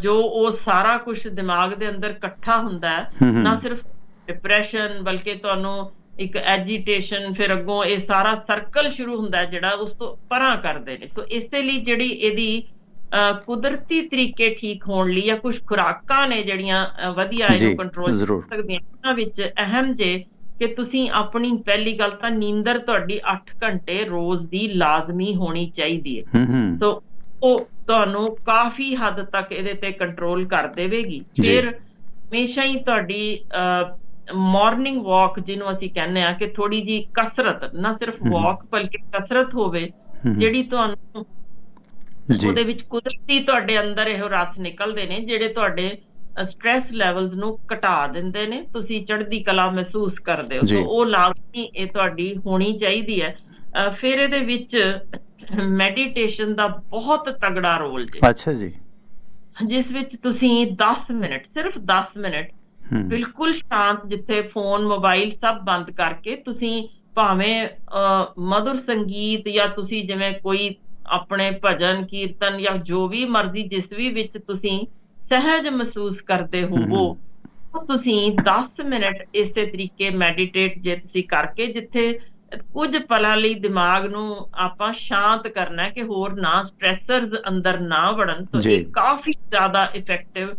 ਜੋ ਉਹ ਸਾਰਾ ਕੁਝ ਦਿਮਾਗ ਦੇ ਅੰਦਰ ਇਕੱਠਾ ਹੁੰਦਾ। ਨਾ ਸਿਰਫ ਡਿਪਰੈਸ਼ਨ ਬਲਕਿ ਤੁਹਾਨੂੰ ਇੱਕ ਐਜੀਟੇਸ਼ਨ ਫਿਰ ਅੱਗੋਂ ਇਹ ਸਾਰਾ ਸਰਕਲ ਸ਼ੁਰੂ ਹੁੰਦਾ ਜਿਹੜਾ ਉਸ ਤੋਂ ਪਰਾਂ ਕਰਦੇ ਨੇ ਸੋ ਇਸੇ ਲਈ ਜਿਹੜੀ ਇਹਦੀ ਕੁਦਰਤੀ ਤਰੀਕੇ ਠੀਕ ਹੋਣ ਲਈ ਜਾਂ ਕੁਝ ਖੁਰਾਕਾਂ ਨੇ ਜਿਹੜੀਆਂ ਵਧੀਆ ਇਹਨੂੰ ਕੰਟਰੋਲ ਜ਼ਰੂਰ। ਸਕਦੀਆਂ ਉਹਨਾਂ ਵਿੱਚ ਅਹਿਮ ਜੇ ਕਿ ਤੁਸੀਂ ਆਪਣੀ ਪਹਿਲੀ ਗੱਲ ਤਾਂ ਨੀਂਦਰ ਤੁਹਾਡੀ 8 ਘੰਟੇ ਰੋਜ਼ ਦੀ ਲਾਜ਼ਮੀ ਹੋਣੀ ਚਾਹੀਦੀ ਹੈ ਸੋ ਉਹ ਤੁਹਾਨੂੰ ਕਾਫੀ ਹੱਦ ਤੱਕ ਇਹਦੇ ਤੇ ਕੰਟਰੋਲ ਕਰ ਦੇਵੇਗੀ। ਫਿਰ ਹਮੇਸ਼ਾ ਹੀ ਤੁਹਾਡੀ ਮਾਰਨਿੰਗ ਵਾਕ ਜਿਹਨੂੰ ਅਸੀਂ ਕਹਿੰਦੇ ਆ ਕਿ ਥੋੜੀ ਜੀ ਕਸਰਤ ਨਾ ਸਿਰਫ। ਵਾਕ ਬਲਕਿ ਕਸਰਤ ਹੋਵੇ। ਜਿਹੜੀ ਤੁਹਾਨੂੰ ਉਹਦੇ ਵਿੱਚ ਕੁਦਰਤੀ ਤੁਹਾਡੇ ਅੰਦਰ ਇਹੋ ਰਸ ਨਿਕਲਦੇ ਨੇ ਜਿਹੜੇ ਤੁਹਾਡੇ ਸਟ੍ਰੈਸ ਲੈਵਲਸ ਨੂੰ ਘਟਾ ਦਿੰਦੇ ਨੇ ਤੁਸੀਂ ਚੜ੍ਹਦੀ ਕਲਾ ਮਹਿਸੂਸ ਕਰਦੇ ਹੋ। ਸੋ ਉਹ ਲਾਜ਼ਮੀ ਇਹ ਤੁਹਾਡੀ ਹੋਣੀ ਚਾਹੀਦੀ ਹੈ ਫਿਰ ਇਹਦੇ ਵਿੱਚ ਮੈਡੀਟੇਸ਼ਨ ਦਾ ਬਹੁਤ ਤਗੜਾ ਰੋਲ ਜੇ ਅੱਛਾ ਜੀ ਜਿਸ ਵਿੱਚ ਤੁਸੀਂ 10 ਮਿੰਟ ਸਿਰਫ 10 ਮਿੰਟ ਬਿਲਕੁਲ ਸ਼ਾਂਤ ਜਿੱਥੇ ਫੋਨ ਮੋਬਾਈਲ ਸਭ ਬੰਦ ਕਰਕੇ ਤੁਸੀਂ ਭਾਵੇਂ ਮధుਰ ਸੰਗੀਤ ਜਾਂ ਤੁਸੀਂ ਜਿਵੇਂ ਕੋਈ ਆਪਣੇ ਭਜਨ ਕੀਰਤਨ ਜਾਂ ਜੋ ਵੀ ਮਰਜ਼ੀ ਜਿਸ ਵੀ ਵਿੱਚ ਤੁਸੀਂ ਸਹਿਜ ਮਹਿਸੂਸ ਕਰਦੇ ਹੋਵੋ ਤੁਸੀਂ 10 ਮਿੰਟ ਇਸੇ ਤਰੀਕੇ ਮੈਡੀਟੇਟ ਜੇ ਤੁਸੀਂ ਕਰਕੇ ਜਿੱਥੇ ਕੁਝ ਪਲਾਂ ਲਈ ਦਿਮਾਗ ਨੂੰ ਆਪਾਂ ਸ਼ਾਂਤ ਕਰਨਾ ਹੈ ਕਿ ਹੋਰ ਨਾ ਸਟ੍ਰੈਸਰਸ ਅੰਦਰ ਨਾ ਵੜਨ ਤਾਂ। ਇਹ ਕਾਫੀ ਜ਼ਿਆਦਾ ਇਫੈਕਟਿਵ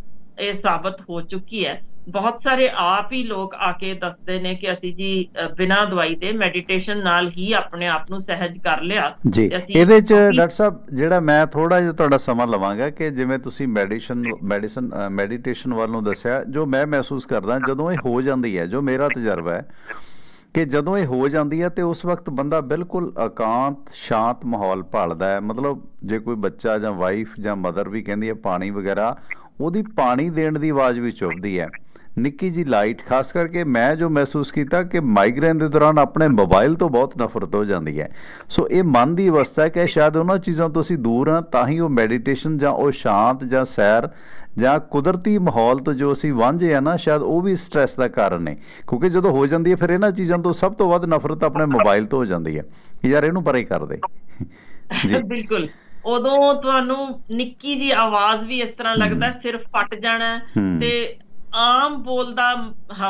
ਇਹ ਸਾਬਤ ਹੋ ਚੁੱਕੀ ਹੈ। ਬਹੁਤ ਸਾਰੇ ਆਪ ਹੀ ਲੋਕ ਆ ਕੇ ਦੱਸਦੇ ਨੇ ਕਿ ਅਸੀਂ ਜੀ ਬਿਨਾਂ ਦਵਾਈ ਦੇ ਮੈਡੀਟੇਸ਼ਨ ਨਾਲ ਹੀ ਆਪਣੇ ਆਪ ਨੂੰ ਸਹਿਜ ਕਰ ਲਿਆ। ਜੀ ਇਹਦੇ ਚ ਡਾਕਟਰ ਸਾਹਿਬ ਜਿਹੜਾ ਮੈਂ ਥੋੜਾ ਜਿਹਾ ਤੁਹਾਡਾ ਸਮਾਂ ਲਵਾਂਗਾ ਕਿ ਜਿਵੇਂ ਤੁਸੀਂ ਮੈਡੀਸਨ ਮੈਡੀਸਨ ਮੈਡੀਟੇਸ਼ਨ ਵੱਲ ਦੱਸਿਆ ਜੋ ਮੈਂ ਮਹਿਸੂਸ ਕਰਦਾ ਜਦੋਂ ਇਹ ਹੋ ਜਾਂਦੀ ਹੈ ਜੋ ਮੇਰਾ ਤਜਰਬਾ ਹੈ ਕਿ ਜਦੋਂ ਇਹ ਹੋ ਜਾਂਦੀ ਹੈ ਤੇ ਉਸ ਵਕਤ ਬੰਦਾ ਬਿਲਕੁਲ ਇਕਾਂਤ ਸ਼ਾਂਤ ਮਾਹੌਲ ਭਾਲਦਾ ਹੈ। ਮਤਲਬ ਜੇ ਕੋਈ ਬੱਚਾ ਜਾਂ ਵਾਈਫ ਜਾਂ ਮਦਰ ਵੀ ਕਹਿੰਦੀ ਹੈ ਪਾਣੀ ਵਗੈਰਾ ਉਹਦੀ ਪਾਣੀ ਦੇਣ ਦੀ ਆਵਾਜ਼ ਵੀ ਚੁੱਭਦੀ ਹੈ। ਨਿੱਕੀ ਜੀ ਲਾਈਟ ਖਾਸ ਕਰਕੇ ਮੈਂ ਜੋ ਮਹਿਸੂਸ ਕੀਤਾ ਕਿ ਮਾਈਗ੍ਰੇਨ ਦੇ ਦੌਰਾਨ ਆਪਣੇ ਮੋਬਾਈਲ ਤੋਂ ਬਹੁਤ ਨਫ਼ਰਤ ਹੋ ਜਾਂਦੀ ਹੈ। ਸੋ ਇਹ ਮਨ ਦੀ ਅਵਸਥਾ ਹੈ ਕਿ ਸ਼ਾਇਦ ਉਹਨਾਂ ਚੀਜ਼ਾਂ ਤੋਂ ਅਸੀਂ ਦੂਰ ਹਾਂ ਤਾਂ ਹੀ ਉਹ ਮੈਡੀਟੇਸ਼ਨ ਜਾਂ ਉਹ ਸ਼ਾਂਤ ਜਾਂ ਸੈਰ ਜਾਂ ਕੁਦਰਤੀ ਮਾਹੌਲ ਤੋਂ ਜੋ ਅਸੀਂ ਵਾਂਝੇ ਆ ਨਾ ਸ਼ਾਇਦ ਉਹ ਵੀ ਸਟ੍ਰੈਸ ਦਾ ਕਾਰਨ ਨੇ। ਕਿਉਂਕਿ ਜਦੋਂ ਹੋ ਜਾਂਦੀ ਹੈ ਫਿਰ ਇਹਨਾਂ ਚੀਜ਼ਾਂ ਤੋਂ ਸਭ ਤੋਂ ਵੱਧ ਨਫ਼ਰਤ ਆਪਣੇ ਮੋਬਾਈਲ ਤੋਂ ਹੋ ਜਾਂਦੀ ਹੈ। ਯਾਰ ਇਹਨੂੰ ਪਰੇ ਕਰ ਦੇ। ਜੀ। (laughs) ਬਿਲਕੁਲ। ਉਦੋਂ ਤੁਹਾਨੂੰ ਨਿੱਕੀ ਜੀ ਆਵਾਜ਼ ਵੀ ਇਸ ਤਰ੍ਹਾਂ ਲੱਗਦਾ ਸਿਰ ਫਟ ਜਾਣਾ। ਤੇ ਆਮ ਬੋਲਦਾ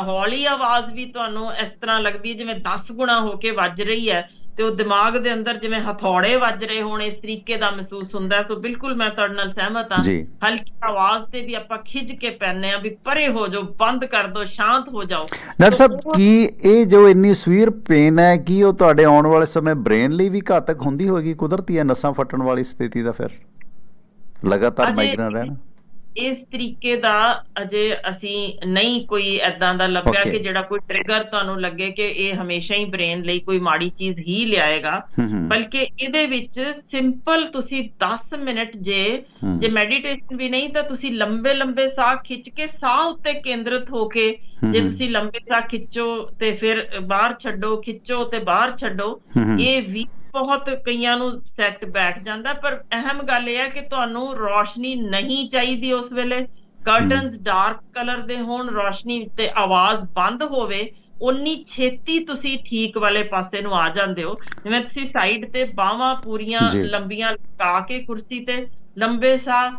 ਹੌਲੀ ਆਵਾਜ਼ ਵੀ ਤੁਹਾਨੂੰ ਇਸ ਤਰ੍ਹਾਂ ਲੱਗਦੀ ਹੈ ਜਿਵੇਂ 10 ਗੁਣਾ ਹੋ ਕੇ ਵੱਜ ਰਹੀ ਹੈ ਤੇ ਉਹ ਦਿਮਾਗ ਦੇ ਅੰਦਰ ਜਿਵੇਂ ਹਥੌੜੇ ਵੱਜ ਰਹੇ ਹੋਣ ਇਸ ਤਰੀਕੇ ਦਾ ਮਹਿਸੂਸ ਹੁੰਦਾ। ਸੋ ਬਿਲਕੁਲ ਮੈਂ ਤੁਹਾਡੇ ਨਾਲ ਸਹਿਮਤ ਹਾਂ। ਹਲਕੀ ਆਵਾਜ਼ ਤੇ ਵੀ ਆਪਾਂ ਖਿੱਚ ਕੇ ਪੈਂਦੇ ਆ ਵੀ ਪਰੇ ਹੋ ਜਾਓ ਬੰਦ ਕਰ ਦਿਓ ਸ਼ਾਂਤ ਹੋ ਜਾਓ ਡਾਕਟਰ ਸਾਹਿਬ ਕੀ ਇਹ ਜੋ ਇੰਨੀ ਸਵੀਰ ਪੇਨ ਹੈ ਕੀ ਉਹ ਤੁਹਾਡੇ ਆਉਣ ਵਾਲੇ ਸਮੇਂ ਬ੍ਰੇਨ ਲਈ ਵੀ ਘਾਤਕ ਹੁੰਦੀ ਹੋਏਗੀ ਕੁਦਰਤੀ ਹੈ ਨਸਾਂ ਫਟਣ ਵਾਲੀ ਸਥਿਤੀ ਦਾ ਫਿਰ ਲਗਾਤਾਰ ਮਾਈਗ੍ਰੇਨ ਰਹਿਣਾ ਇਸ ਤਰੀਕੇ ਦਾ ਅਜੇ ਅਸੀਂ ਨਹੀਂ ਕੋਈ ਐਦਾਂ ਦਾ ਲੱਭਿਆ. ਕਿ ਜਿਹੜਾ ਕੋਈ ਟ੍ਰਿਗਰ ਤੁਹਾਨੂੰ ਲੱਗੇ ਕਿ ਇਹ ਹਮੇਸ਼ਾ ਹੀ ਬ੍ਰੇਨ ਲਈ ਕੋਈ ਮਾੜੀ ਚੀਜ਼ ਹੀ ਲਿਆਏਗਾ ਬਲਕਿ ਇਹਦੇ ਵਿੱਚ ਸਿੰਪਲ ਤੁਸੀਂ 10 ਮਿੰਟ ਜੇ। ਜੇ ਮੈਡੀਟੇਸ਼ਨ ਵੀ ਨਹੀਂ ਤਾਂ ਤੁਸੀਂ ਲੰਬੇ ਲੰਬੇ ਸਾਹ ਖਿੱਚ ਕੇ ਸਾਹ ਉੱਤੇ ਕੇਂਦਰਿਤ ਹੋ ਕੇ ਜੇ। ਤੁਸੀਂ ਲੰਬੇ ਸਾਹ ਖਿੱਚੋ ਤੇ ਫਿਰ ਬਾਹਰ ਛੱਡੋ ਖਿੱਚੋ ਤੇ ਬਾਹਰ ਛੱਡੋ। ਇਹ ਵੀ ਬਹੁਤ ਕਈਆਂ ਨੂੰ ਸੈੱਟ ਬੈਠ ਜਾਂਦਾ ਪਰ ਅਹਿਮ ਗੱਲ ਇਹ ਹੈ ਕਿ ਤੁਹਾਨੂੰ ਰੋਸ਼ਨੀ ਨਹੀਂ ਚਾਹੀਦੀ ਉਸ ਵੇਲੇ ਕਰਟਨਸ ਡਾਰਕ ਕਲਰ ਦੇ ਹੋਣ ਰੋਸ਼ਨੀ ਤੇ ਆਵਾਜ਼ ਬੰਦ ਹੋਵੇ ਉਨੀ ਛੇਤੀ ਤੁਸੀਂ ਠੀਕ ਵਾਲੇ ਪਾਸੇ ਨੂੰ ਆ ਜਾਂਦੇ ਹੋ ਜਿਵੇਂ ਤੁਸੀਂ ਸਾਈਡ ਤੇ ਬਾਹਾਂ ਪੂਰੀਆਂ। ਲੰਬੀਆਂ ਲਗਾ ਕੇ ਕੁਰਸੀ ਤੇ ਲੰਬੇ ਸਾਹ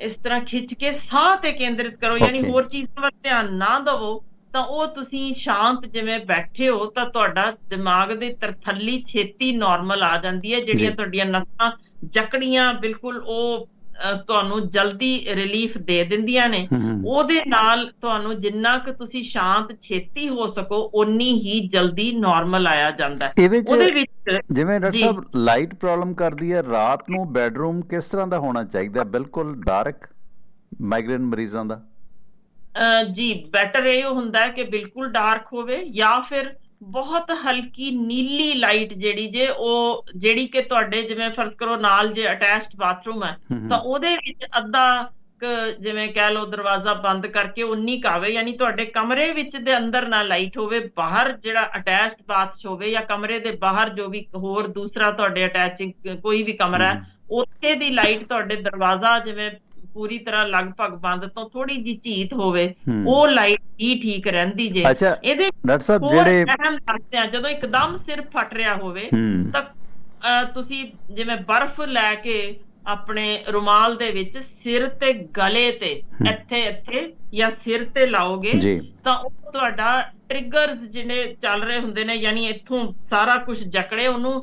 ਇਸ ਤਰ੍ਹਾਂ ਖਿੱਚ ਕੇ ਸਾਹ ਤੇ ਕੇਂਦਰਿਤ ਕਰੋ ਯਾਨੀ. ਹੋਰ ਚੀਜ਼ਾਂ ਵੱਲ ਧਿਆਨ ਨਾ ਦਿਵੋ ਤਾਂ ਉਹ ਤੁਸੀਂ ਸ਼ਾਂਤ ਜਿਵੇਂ ਬੈਠੇ ਹੋ ਤਾਂ ਤੁਹਾਡਾ ਦਿਮਾਗ ਦੀ ਤਰਥੱਲੀ ਛੇਤੀ ਨਾਰਮਲ ਆ ਜਾਂਦੀ ਹੈ ਜਿਹੜੀਆਂ। ਤੁਹਾਡੀਆਂ ਨਸਾਂ ਜਕੜੀਆਂ ਬਿਲਕੁਲ ਉਹ ਤੁਹਾਨੂੰ ਜਲਦੀ ਰਿਲੀਫ ਦੇ ਦਿੰਦੀਆਂ ਨੇ। ਉਹਦੇ ਨਾਲ ਤੁਹਾਨੂੰ ਜਿੰਨਾ ਕੁ ਤੁਸੀਂ ਸ਼ਾਂਤ ਛੇਤੀ ਹੋ ਸਕੋ ਓਨੀ ਹੀ ਜਲਦੀ ਨਾਰਮਲ ਆਇਆ ਜਾਂਦਾ ਉਹਦੇ ਵਿੱਚ ਜਿਵੇਂ ਡਾਕਟਰ। ਸਾਹਿਬ ਲਾਈਟ ਪ੍ਰੋਬਲਮ ਕਰਦੀ ਹੈ ਰਾਤ ਨੂੰ ਬੈੱਡਰੂਮ ਕਿਸ ਤਰ੍ਹਾਂ ਦਾ ਹੋਣਾ ਚਾਹੀਦਾ ਬਿਲਕੁਲ ਡਾਰਕ ਮਾਈਗ੍ਰੇਨ ਮਰੀਜ਼ਾਂ ਦਾ ਜੀ ਬੈਟਰ ਇਹ ਹੁੰਦਾ ਹੈ ਕਿ ਬਿਲਕੁਲ ਡਾਰਕ ਹੋਵੇ ਜਾਂ ਫਿਰ ਬਹੁਤ ਹਲਕੀ ਨੀਲੀ ਲਾਈਟ ਜਿਹੜੀ ਜੇ ਉਹ ਜਿਹੜੀ ਕਿ ਤੁਹਾਡੇ ਜਿਵੇਂ ਫਰਜ਼ ਕਰੋ ਨਾਲ ਜੇ ਅਟੈਚਡ ਬਾਥਰੂਮ ਹੈ। ਤਾਂ ਉਹਦੇ ਵਿੱਚ ਅੱਧਾ ਜਿਵੇਂ ਕਹਿ ਲਓ ਦਰਵਾਜ਼ਾ ਬੰਦ ਕਰਕੇ ਉਨੀ ਆਵੇ ਯਾਨੀ ਤੁਹਾਡੇ ਕਮਰੇ ਵਿੱਚ ਦੇ ਅੰਦਰ ਨਾ ਲਾਈਟ ਹੋਵੇ ਬਾਹਰ ਜਿਹੜਾ ਅਟੈਚਡ ਬਾਥ ਹੋਵੇ ਜਾਂ ਕਮਰੇ ਦੇ ਬਾਹਰ ਜੋ ਵੀ ਹੋਰ ਦੂਸਰਾ ਤੁਹਾਡੇ ਅਟੈਚਿੰਗ ਕੋਈ ਵੀ ਕਮਰਾ ਹੈ ਉੱਥੇ ਦੀ ਲਾਈਟ ਤੁਹਾਡੇ ਦਰਵਾਜ਼ਾ ਜਿਵੇਂ ਪੂਰੀ ਤਰ੍ਹਾਂ ਲਗਭਗ ਬੰਦ ਤੋਂ ਥੋੜੀ ਜੀ ਝੀਤ ਹੋਵੇ। ਉਹ ਲਾਈਟ ਹੀ ਠੀਕ ਰਹਿੰਦੀ ਜੇ ਇਹਦੇ ਡਾਕਟਰ ਸਾਹਿਬ ਜਿਹੜੇ ਅਹਿਮ ਆ ਜਦੋਂ ਇੱਕਦਮ ਸਿਰ ਫਟ ਰਿਹਾ ਹੋਵੇ ਤਾਂ ਤੁਸੀਂ ਜਿਵੇਂ ਬਰਫ਼ ਲੈ ਕੇ ਆਪਣੇ ਰੁਮਾਲ ਦੇ ਵਿੱਚ ਸਿਰ ਤੇ ਗਲੇ ਤੇ। ਇੱਥੇ ਇੱਥੇ ਜਾਂ ਸਿਰ ਤੇ ਲਾਓਗੇ ਤਾਂ ਉਹ ਤੁਹਾਡਾ ਟ੍ਰਿਗਰਸ ਜਿਹੜੇ ਚੱਲ ਰਹੇ ਹੁੰਦੇ ਨੇ ਯਾਨੀ ਇੱਥੋਂ ਸਾਰਾ ਕੁਝ ਜਕੜੇ ਉਹਨੂੰ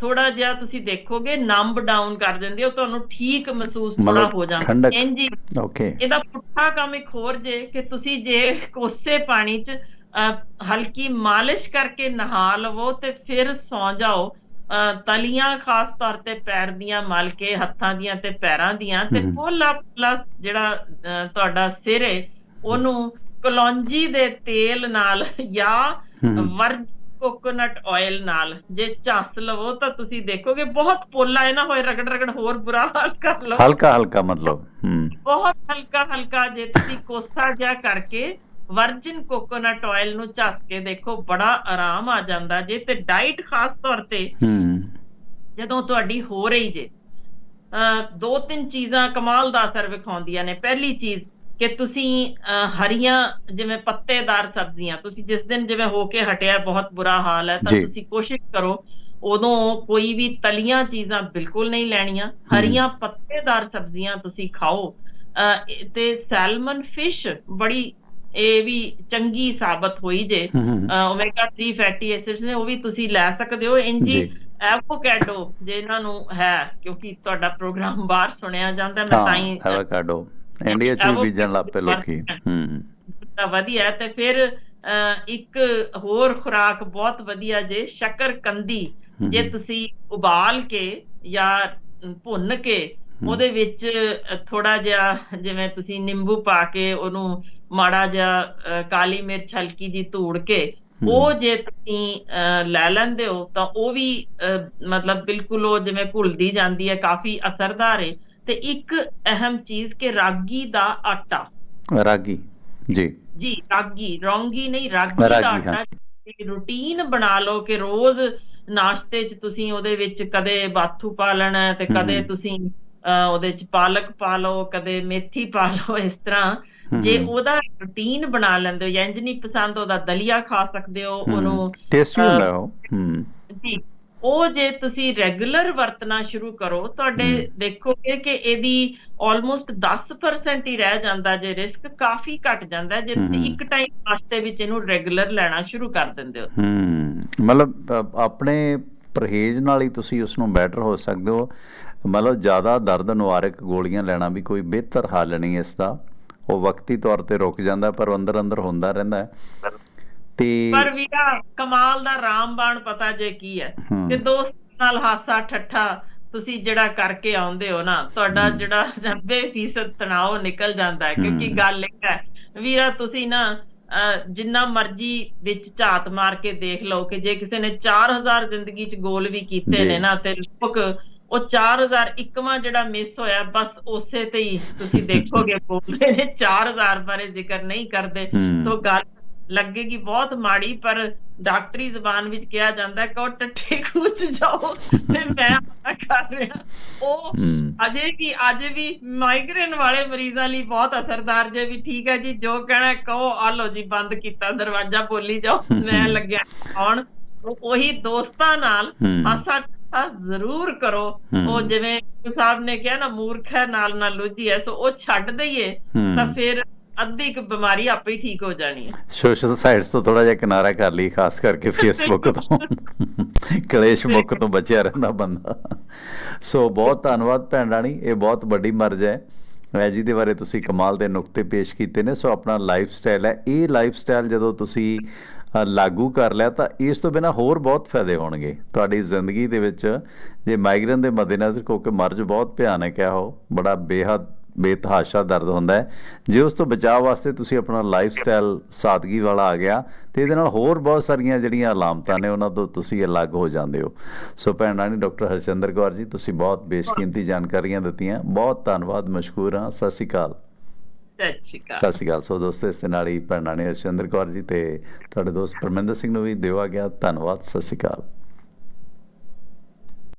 ਥੋੜਾ ਜਿਹਾ ਤੁਸੀਂ ਦੇਖੋਗੇ ਨੰਬ ਡਾਊਨ ਕਰ ਦਿੰਦੇ ਹੋ ਤੁਹਾਨੂੰ ਠੀਕ ਮਹਿਸੂਸ ਥੋੜਾ ਹੋ ਜਾਂਦਾ ਠੰਡਕ। ਇੰਝ ਹੀ ਓਕੇ ਇਹਦਾ ਪੁੱਠਾ ਕੰਮ ਇੱਕ ਹੋਰ ਜੇ ਕਿ ਤੁਸੀਂ ਜੇ ਕੋਸੇ ਪਾਣੀ 'ਚ ਹਲਕੀ ਮਾਲਿਸ਼ ਕਰਕੇ ਨਹਾ ਲਵੋ ਤੇ ਫਿਰ ਸੌਂ ਜਾਓ ਤਲੀਆਂ ਖਾਸ ਤੌਰ ਤੇ ਪੈਰ ਦੀਆਂ ਮਲ ਕੇ ਹੱਥਾਂ ਦੀਆਂ ਤੇ ਪੈਰਾਂ ਦੀਆਂ ਤੇ। ਪੋਲਾ ਪਲੱਸ ਜਿਹੜਾ ਤੁਹਾਡਾ ਸਿਰ ਹੈ ਉਹਨੂੰ ਕਲੌਂਜੀ ਦੇ ਤੇਲ ਨਾਲ ਜਾਂ। ਵਰਜ ਕੋਕੋਨਟ ਆਇਲ ਨਾਲ। ਜੇ ਝੱਸ ਲਵੋ ਤਾਂ ਤੁਸੀਂ ਦੇਖੋਗੇ ਬਹੁਤ ਪੋਲਾ ਇਹ ਨਾ ਹੋਏ ਰਗੜ ਰਗੜ ਹੋਰ ਬੁਰਾ ਹਾਲ ਕਰ ਲਓ। ਹਲਕਾ ਹਲਕਾ ਮਤਲਬ ਹੂੰ। ਬਹੁਤ ਹਲਕਾ ਹਲਕਾ ਜੇ ਤੁਸੀਂ ਕੋਸਾ ਜਿਹਾ ਕਰਕੇ ਵਰਜਿਨ ਕੋਕੋਨਟ ਆਇਲ ਨੂੰ ਝੱਸ ਕੇ ਦੇਖੋ ਬੜਾ ਆਰਾਮ ਆ ਜਾਂਦਾ ਜੇ ਤੇ ਡਾਈਟ ਖਾਸ ਤੌਰ ਤੇ ਹੂੰ। ਜਦੋਂ ਤੁਹਾਡੀ ਹੋ ਰਹੀ ਜੇ। ਦੋ ਤਿੰਨ ਚੀਜ਼ਾਂ ਕਮਾਲ ਦਾ ਅਸਰ ਵਿਖਾਉਂਦੀਆਂ ਨੇ। ਪਹਿਲੀ ਚੀਜ਼ ਕਿ ਤੁਸੀਂ ਹਰੀਆਂ ਜਿਵੇਂ ਪੱਤੇਦਾਰ ਸਬਜ਼ੀਆਂ ਤੁਸੀਂ ਜਿਸ ਦਿਨ ਜਿਵੇਂ ਹੋ ਕੇ ਹਟਿਆ ਬਹੁਤ ਬੁਰਾ ਹਾਲ ਹੈ ਤਾਂ। ਤੁਸੀਂ ਕੋਸ਼ਿਸ਼ ਕਰੋ ਉਦੋਂ ਕੋਈ ਵੀ ਤਲੀਆਂ ਚੀਜ਼ਾਂ ਬਿਲਕੁਲ ਨਹੀਂ ਲੈਣੀਆਂ ਹਰੀਆਂ ਪੱਤੇਦਾਰ ਸਬਜ਼ੀਆਂ ਤੁਸੀਂ ਖਾਓ ਤੇ ਸੈਲਮਨ ਫਿਸ਼ ਬੜੀ ਇਹ ਵੀ ਚੰਗੀ ਸਾਬਤ ਹੋਈ ਜੇ। ਓਮੇਗਾ 3 ਫੈਟੀ ਐਸਿਡਸ ਨੇ ਉਹ ਵੀ ਤੁਸੀਂ ਲੈ ਸਕਦੇ ਹੋ ਇੰਜੀ। ਐਵੋਕੈਡੋ ਜੇ ਇਹਨਾਂ ਨੂੰ ਹੈ ਕਿਉਂਕਿ ਤੁਹਾਡਾ ਪ੍ਰੋਗਰਾਮ ਬਾਹਰ ਸੁਣਿਆ ਜਾਂਦਾ ਮੈਂ ਤਾਂ ਹੀ ਐਵੋਕਾਡੋ ਇੰਡੀਆ ਚ ਵੀ ਬੀਜਣ ਲੱਗ ਪਏ ਲੋਕੀ ਹੂੰ ਤਾਂ ਵਧੀਆ ਤੇ ਫਿਰ ਇੱਕ ਹੋਰ ਖੁਰਾਕ ਬਹੁਤ ਵਧੀਆ ਜੇ ਸ਼ੱਕਰਕੰਦੀ। ਜੇ ਤੁਸੀਂ ਉਬਾਲ ਕੇ ਜਾਂ ਭੁੰਨ ਕੇ। ਉਹਦੇ ਵਿੱਚ ਥੋੜਾ ਜਿਹਾ ਜਿਵੇਂ ਤੁਸੀਂ ਨਿੰਬੂ ਪਾ ਕੇ ਉਹਨੂੰ ਮਾੜਾ ਜਿਹਾ ਕਾਲੀ ਮਿਰਚ ਹਲਕੀ ਜੀ ਧੂੜ ਕੇ। ਉਹ ਜੇ ਤੁਸੀਂ ਲੈ ਲੈਂਦੇ ਹੋ ਤਾਂ ਉਹ ਵੀ ਮਤਲਬ ਬਿਲਕੁਲ ਉਹ ਜਿਵੇਂ ਘੁਲਦੀ ਜਾਂਦੀ ਹੈ ਕਾਫੀ ਅਸਰਦਾਰ ਹੈ ਤੇ ਇੱਕ ਅਹਿਮ ਚੀਜ਼ ਕਿ ਰਾਗੀ ਦਾ ਆਟਾ। ਰਾਗੀ ਜੀ। ਜੀ ਰਾਗੀ ਰੌਂਗੀ ਨਹੀਂ ਰਾਗੀ ਦਾ। ਆਟਾ। ਰੂਟੀਨ ਬਣਾ ਲਓ ਕਿ ਰੋਜ਼ ਨਾਸ਼ਤੇ 'ਚ ਤੁਸੀਂ ਉਹਦੇ ਵਿੱਚ ਕਦੇ ਬਾਥੂ ਪਾ ਲੈਣਾ ਤੇ ਕਦੇ। ਤੁਸੀਂ ਉਹਦੇ 'ਚ ਪਾਲਕ ਪਾ ਲਓ ਕਦੇ ਮੇਥੀ ਪਾ ਲਓ ਇਸ ਤਰ੍ਹਾਂ। ਜੇ। ਉਹਦਾ ਰੂਟੀਨ ਬਣਾ ਲੈਂਦੇ ਹੋ ਜਾਂ ਇੰਜ ਨਹੀਂ ਪਸੰਦ ਉਹਦਾ ਦਲੀਆ ਖਾ ਸਕਦੇ ਹੋ ਉਹਨੂੰ ਟੇਸਟੀ ਹੁੰਦਾ ਉਹ। ਹੂੰ। ਜੀ। ਉਹ ਜੇ ਤੁਸੀਂ ਰੈਗੂਲਰ ਵਰਤਣਾ ਸ਼ੁਰੂ ਕਰੋ ਤੁਹਾਡੇ। ਦੇਖੋਗੇ ਕਿ ਇਹਦੀ ਆਲਮੋਸਟ 10% ਹੀ ਰਹਿ ਜਾਂਦਾ ਜੇ ਰਿਸਕ ਕਾਫੀ ਘਟ ਜਾਂਦਾ ਜੇ ਤੁਸੀਂ। ਇੱਕ ਟਾਈਮ ਵਾਸਤੇ ਵਿੱਚ ਇਹਨੂੰ ਰੈਗੂਲਰ ਲੈਣਾ ਸ਼ੁਰੂ ਕਰ ਦਿੰਦੇ ਹੋ ਹੂੰ ਮਤਲਬ ਆਪਣੇ ਪਰਹੇਜ਼ ਨਾਲ ਹੀ ਤੁਸੀਂ ਉਸ ਨੂੰ ਬੈਟਰ ਹੋ ਸਕਦੇ ਹੋ ਮਤਲਬ ਜ਼ਿਆਦਾ ਦਰਦ ਨਿਵਾਰਕ ਗੋਲੀਆਂ ਲੈਣਾ ਵੀ ਕੋਈ ਬਿਹਤਰ ਹੱਲ ਨਹੀਂ ਇਸ ਦਾ ਉਹ ਵਕਤੀ ਤੌਰ ਤੇ ਰੁਕ ਜਾਂਦਾ ਪਰ ਅੰਦਰ ਅੰਦਰ ਹੁੰਦਾ ਰਹਿੰਦਾ ਹੈ ਤੇ ਪਰ ਵੀਰਾ ਕਮਾਲ ਦਾ ਰਾਮਬਾਣ ਪਤਾ ਜੇ ਕੀ ਹੈ। ਕਿ ਦੋਸਤ ਨਾਲ ਹਾਸਾ ਠੱਠਾ ਤੁਸੀਂ ਜਿਹੜਾ ਕਰਕੇ ਆਉਂਦੇ ਹੋ ਨਾ ਤੁਹਾਡਾ। ਜਿਹੜਾ 90% ਤਣਾਅ ਨਿਕਲ ਜਾਂਦਾ ਹੈ ਕਿਉਂਕਿ। ਗੱਲ ਇਹ ਹੈ ਵੀਰਾ ਤੁਸੀਂ ਨਾ ਜਿੰਨਾ ਮਰਜ਼ੀ ਵਿੱਚ ਝਾਤ ਮਾਰ ਕੇ ਦੇਖ ਲਓ ਕਿ ਜੇ ਕਿਸੇ ਨੇ 4000 ਜ਼ਿੰਦਗੀ 'ਚ ਗੋਲ ਵੀ ਕੀਤੇ। ਨੇ ਨਾ ਤੇ ਲੋਕ ਉਹ 4001ਵਾਂ ਜਿਹੜਾ ਮਿਸ ਹੋਇਆ ਬਸ ਉਸੇ ਤੇ ਹੀ ਤੁਸੀਂ (laughs) ਦੇਖੋਗੇ ਬੋਲਦੇ ਨੇ 4000 ਬਾਰੇ ਜ਼ਿਕਰ ਨਹੀਂ ਕਰਦੇ। ਸੋ ਗੱਲ ਲੱਗੇਗੀ ਬਹੁਤ ਮਾੜੀ ਪਰ ਡਾਕਟਰੀ ਜ਼ਬਾਨ ਵਿੱਚ ਕਿਹਾ ਜਾਂਦਾ ਕਿ ਉਹ ਟੱਠੇ ਖੂਚ ਜਾਓ ਤੇ ਮੈਂ ਕਰ ਰਿਹਾ ਉਹ ਅਜੇ ਵੀ ਅੱਜ ਵੀ ਮਾਈਗ੍ਰੇਨ ਵਾਲੇ ਮਰੀਜ਼ਾਂ ਲਈ ਬਹੁਤ ਅਸਰਦਾਰ ਜੇ ਵੀ ਠੀਕ ਹੈ ਜੀ ਜੋ ਕਹਿਣਾ ਕਹੋ ਆ ਲਓ ਜੀ ਬੰਦ ਕੀਤਾ ਦਰਵਾਜ਼ਾ ਬੋਲੀ ਜਾਓ ਮੈਂ ਲੱਗਿਆ ਆਉਣ ਉਹ- ਦੋਸਤਾਂ ਨਾਲ। ਹਾਸਾ ਠੱਠਾ ਜ਼ਰੂਰ ਕਰੋ। ਉਹ ਜਿਵੇਂ ਸਾਹਿਬ ਨੇ ਕਿਹਾ ਨਾ ਮੂਰਖ ਹੈ ਨਾਲ ਨਾਲ ਲੁੱਝੀ ਹੈ ਸੋ ਉਹ ਛੱਡ ਦਈਏ। ਤਾਂ ਫਿਰ ਅੱਧੀ ਕੁ ਬਿਮਾਰੀ ਆਪੇ ਹੀ ਠੀਕ ਹੋ ਜਾਣੀ ਹੈ। ਸੋਸ਼ਲ ਸਾਈਟਸ ਤੋਂ ਥੋੜਾ ਜਿਹਾ ਕਿਨਾਰਾ ਕਰ ਲਈ, ਖਾਸ ਕਰਕੇ ਫੇਸਬੁੱਕ ਤੋਂ। ਕਲੇਸ਼ ਮੁੱਕ ਤੋਂ ਬਚਿਆ ਰਹਿੰਦਾ ਬੰਦਾ। ਸੋ ਬਹੁਤ ਧੰਨਵਾਦ ਭੈਣ ਰਾਣੀ, ਇਹ ਬਹੁਤ ਵੱਡੀ ਮਰਜ਼ ਹੈ। ਮੈਂ ਜੀ ਦੇ ਬਾਰੇ ਤੁਸੀਂ ਕਮਾਲ ਦੇ ਨੁਕਤੇ ਪੇਸ਼ ਕੀਤੇ ਨੇ, ਸੋ ਆਪਣਾ ਲਾਈਫ ਸਟਾਈਲ ਹੈ। ਇਹ ਲਾਈਫ ਸਟਾਈਲ ਜਦੋਂ ਤੁਸੀਂ ਲਾਗੂ ਕਰ ਲਿਆ ਤਾਂ ਇਸ ਤੋਂ ਬਿਨਾ ਹੋਰ ਬਹੁਤ ਫਾਇਦੇ ਹੋਣਗੇ। ਤੁਹਾਡੀ ਜ਼ਿੰਦਗੀ ਦੇ ਵਿੱਚ ਜੇ ਮਾਈਗ੍ਰੇਨ ਦੇ ਮੱਦੇਨਜ਼ਰ ਕਿਉਂਕਿ ਮਰਜ਼ ਬਹੁਤ ਭਿਆਨਕ ਹੈ ਉਹ, ਬੜਾ ਬੇਹੱਦ ਬੇਤਹਾਸ਼ਾ ਦਰਦ ਹੁੰਦਾ ਹੈ। ਜੇ ਉਸ ਤੋਂ ਬਚਾਅ ਵਾਸਤੇ ਤੁਸੀਂ ਆਪਣਾ ਲਾਈਫ ਸਟਾਈਲ ਸਾਦਗੀ ਵਾਲਾ ਆ ਗਿਆ ਤੇ ਇਹਦੇ ਨਾਲ ਹੋਰ ਬਹੁਤ ਸਾਰੀਆਂ ਜਿਹੜੀਆਂ ਅਲਾਮਤਾਂ ਨੇ ਉਹਨਾਂ ਤੋਂ ਤੁਸੀਂ ਅਲੱਗ ਹੋ ਜਾਂਦੇ ਹੋ। ਸੋ ਭੈਣ ਰਾਣੀ ਡਾਕਟਰ ਹਰਚੰਦਰ ਕੌਰ ਜੀ ਤੁਸੀਂ ਬਹੁਤ ਬੇਸ਼ਕੀਮਤੀ ਜਾਣਕਾਰੀਆਂ ਦਿੱਤੀਆਂ। ਬਹੁਤ ਧੰਨਵਾਦ ਮਸ਼ਕੂਰ ਹਾਂ। ਸਤਿ ਸ਼੍ਰੀ ਅਕਾਲ। ਸਤਿ ਸ਼੍ਰੀ ਅਕਾਲ। ਸਤਿ ਸ਼੍ਰੀ ਅਕਾਲ। ਸੋ ਦੋਸਤੋ ਇਸ ਦੇ ਨਾਲ ਹੀ ਭੈਣ ਰਾਣੀ ਹਰਚੰਦਰ ਕੌਰ ਜੀ ਤੇ ਤੁਹਾਡੇ ਦੋਸਤ ਪਰਮਿੰਦਰ ਸਿੰਘ ਨੂੰ ਵੀ ਦਿਵਾ ਗਿਆ। ਧੰਨਵਾਦ ਸਤਿ ਸ਼੍ਰੀ ਅਕਾਲ।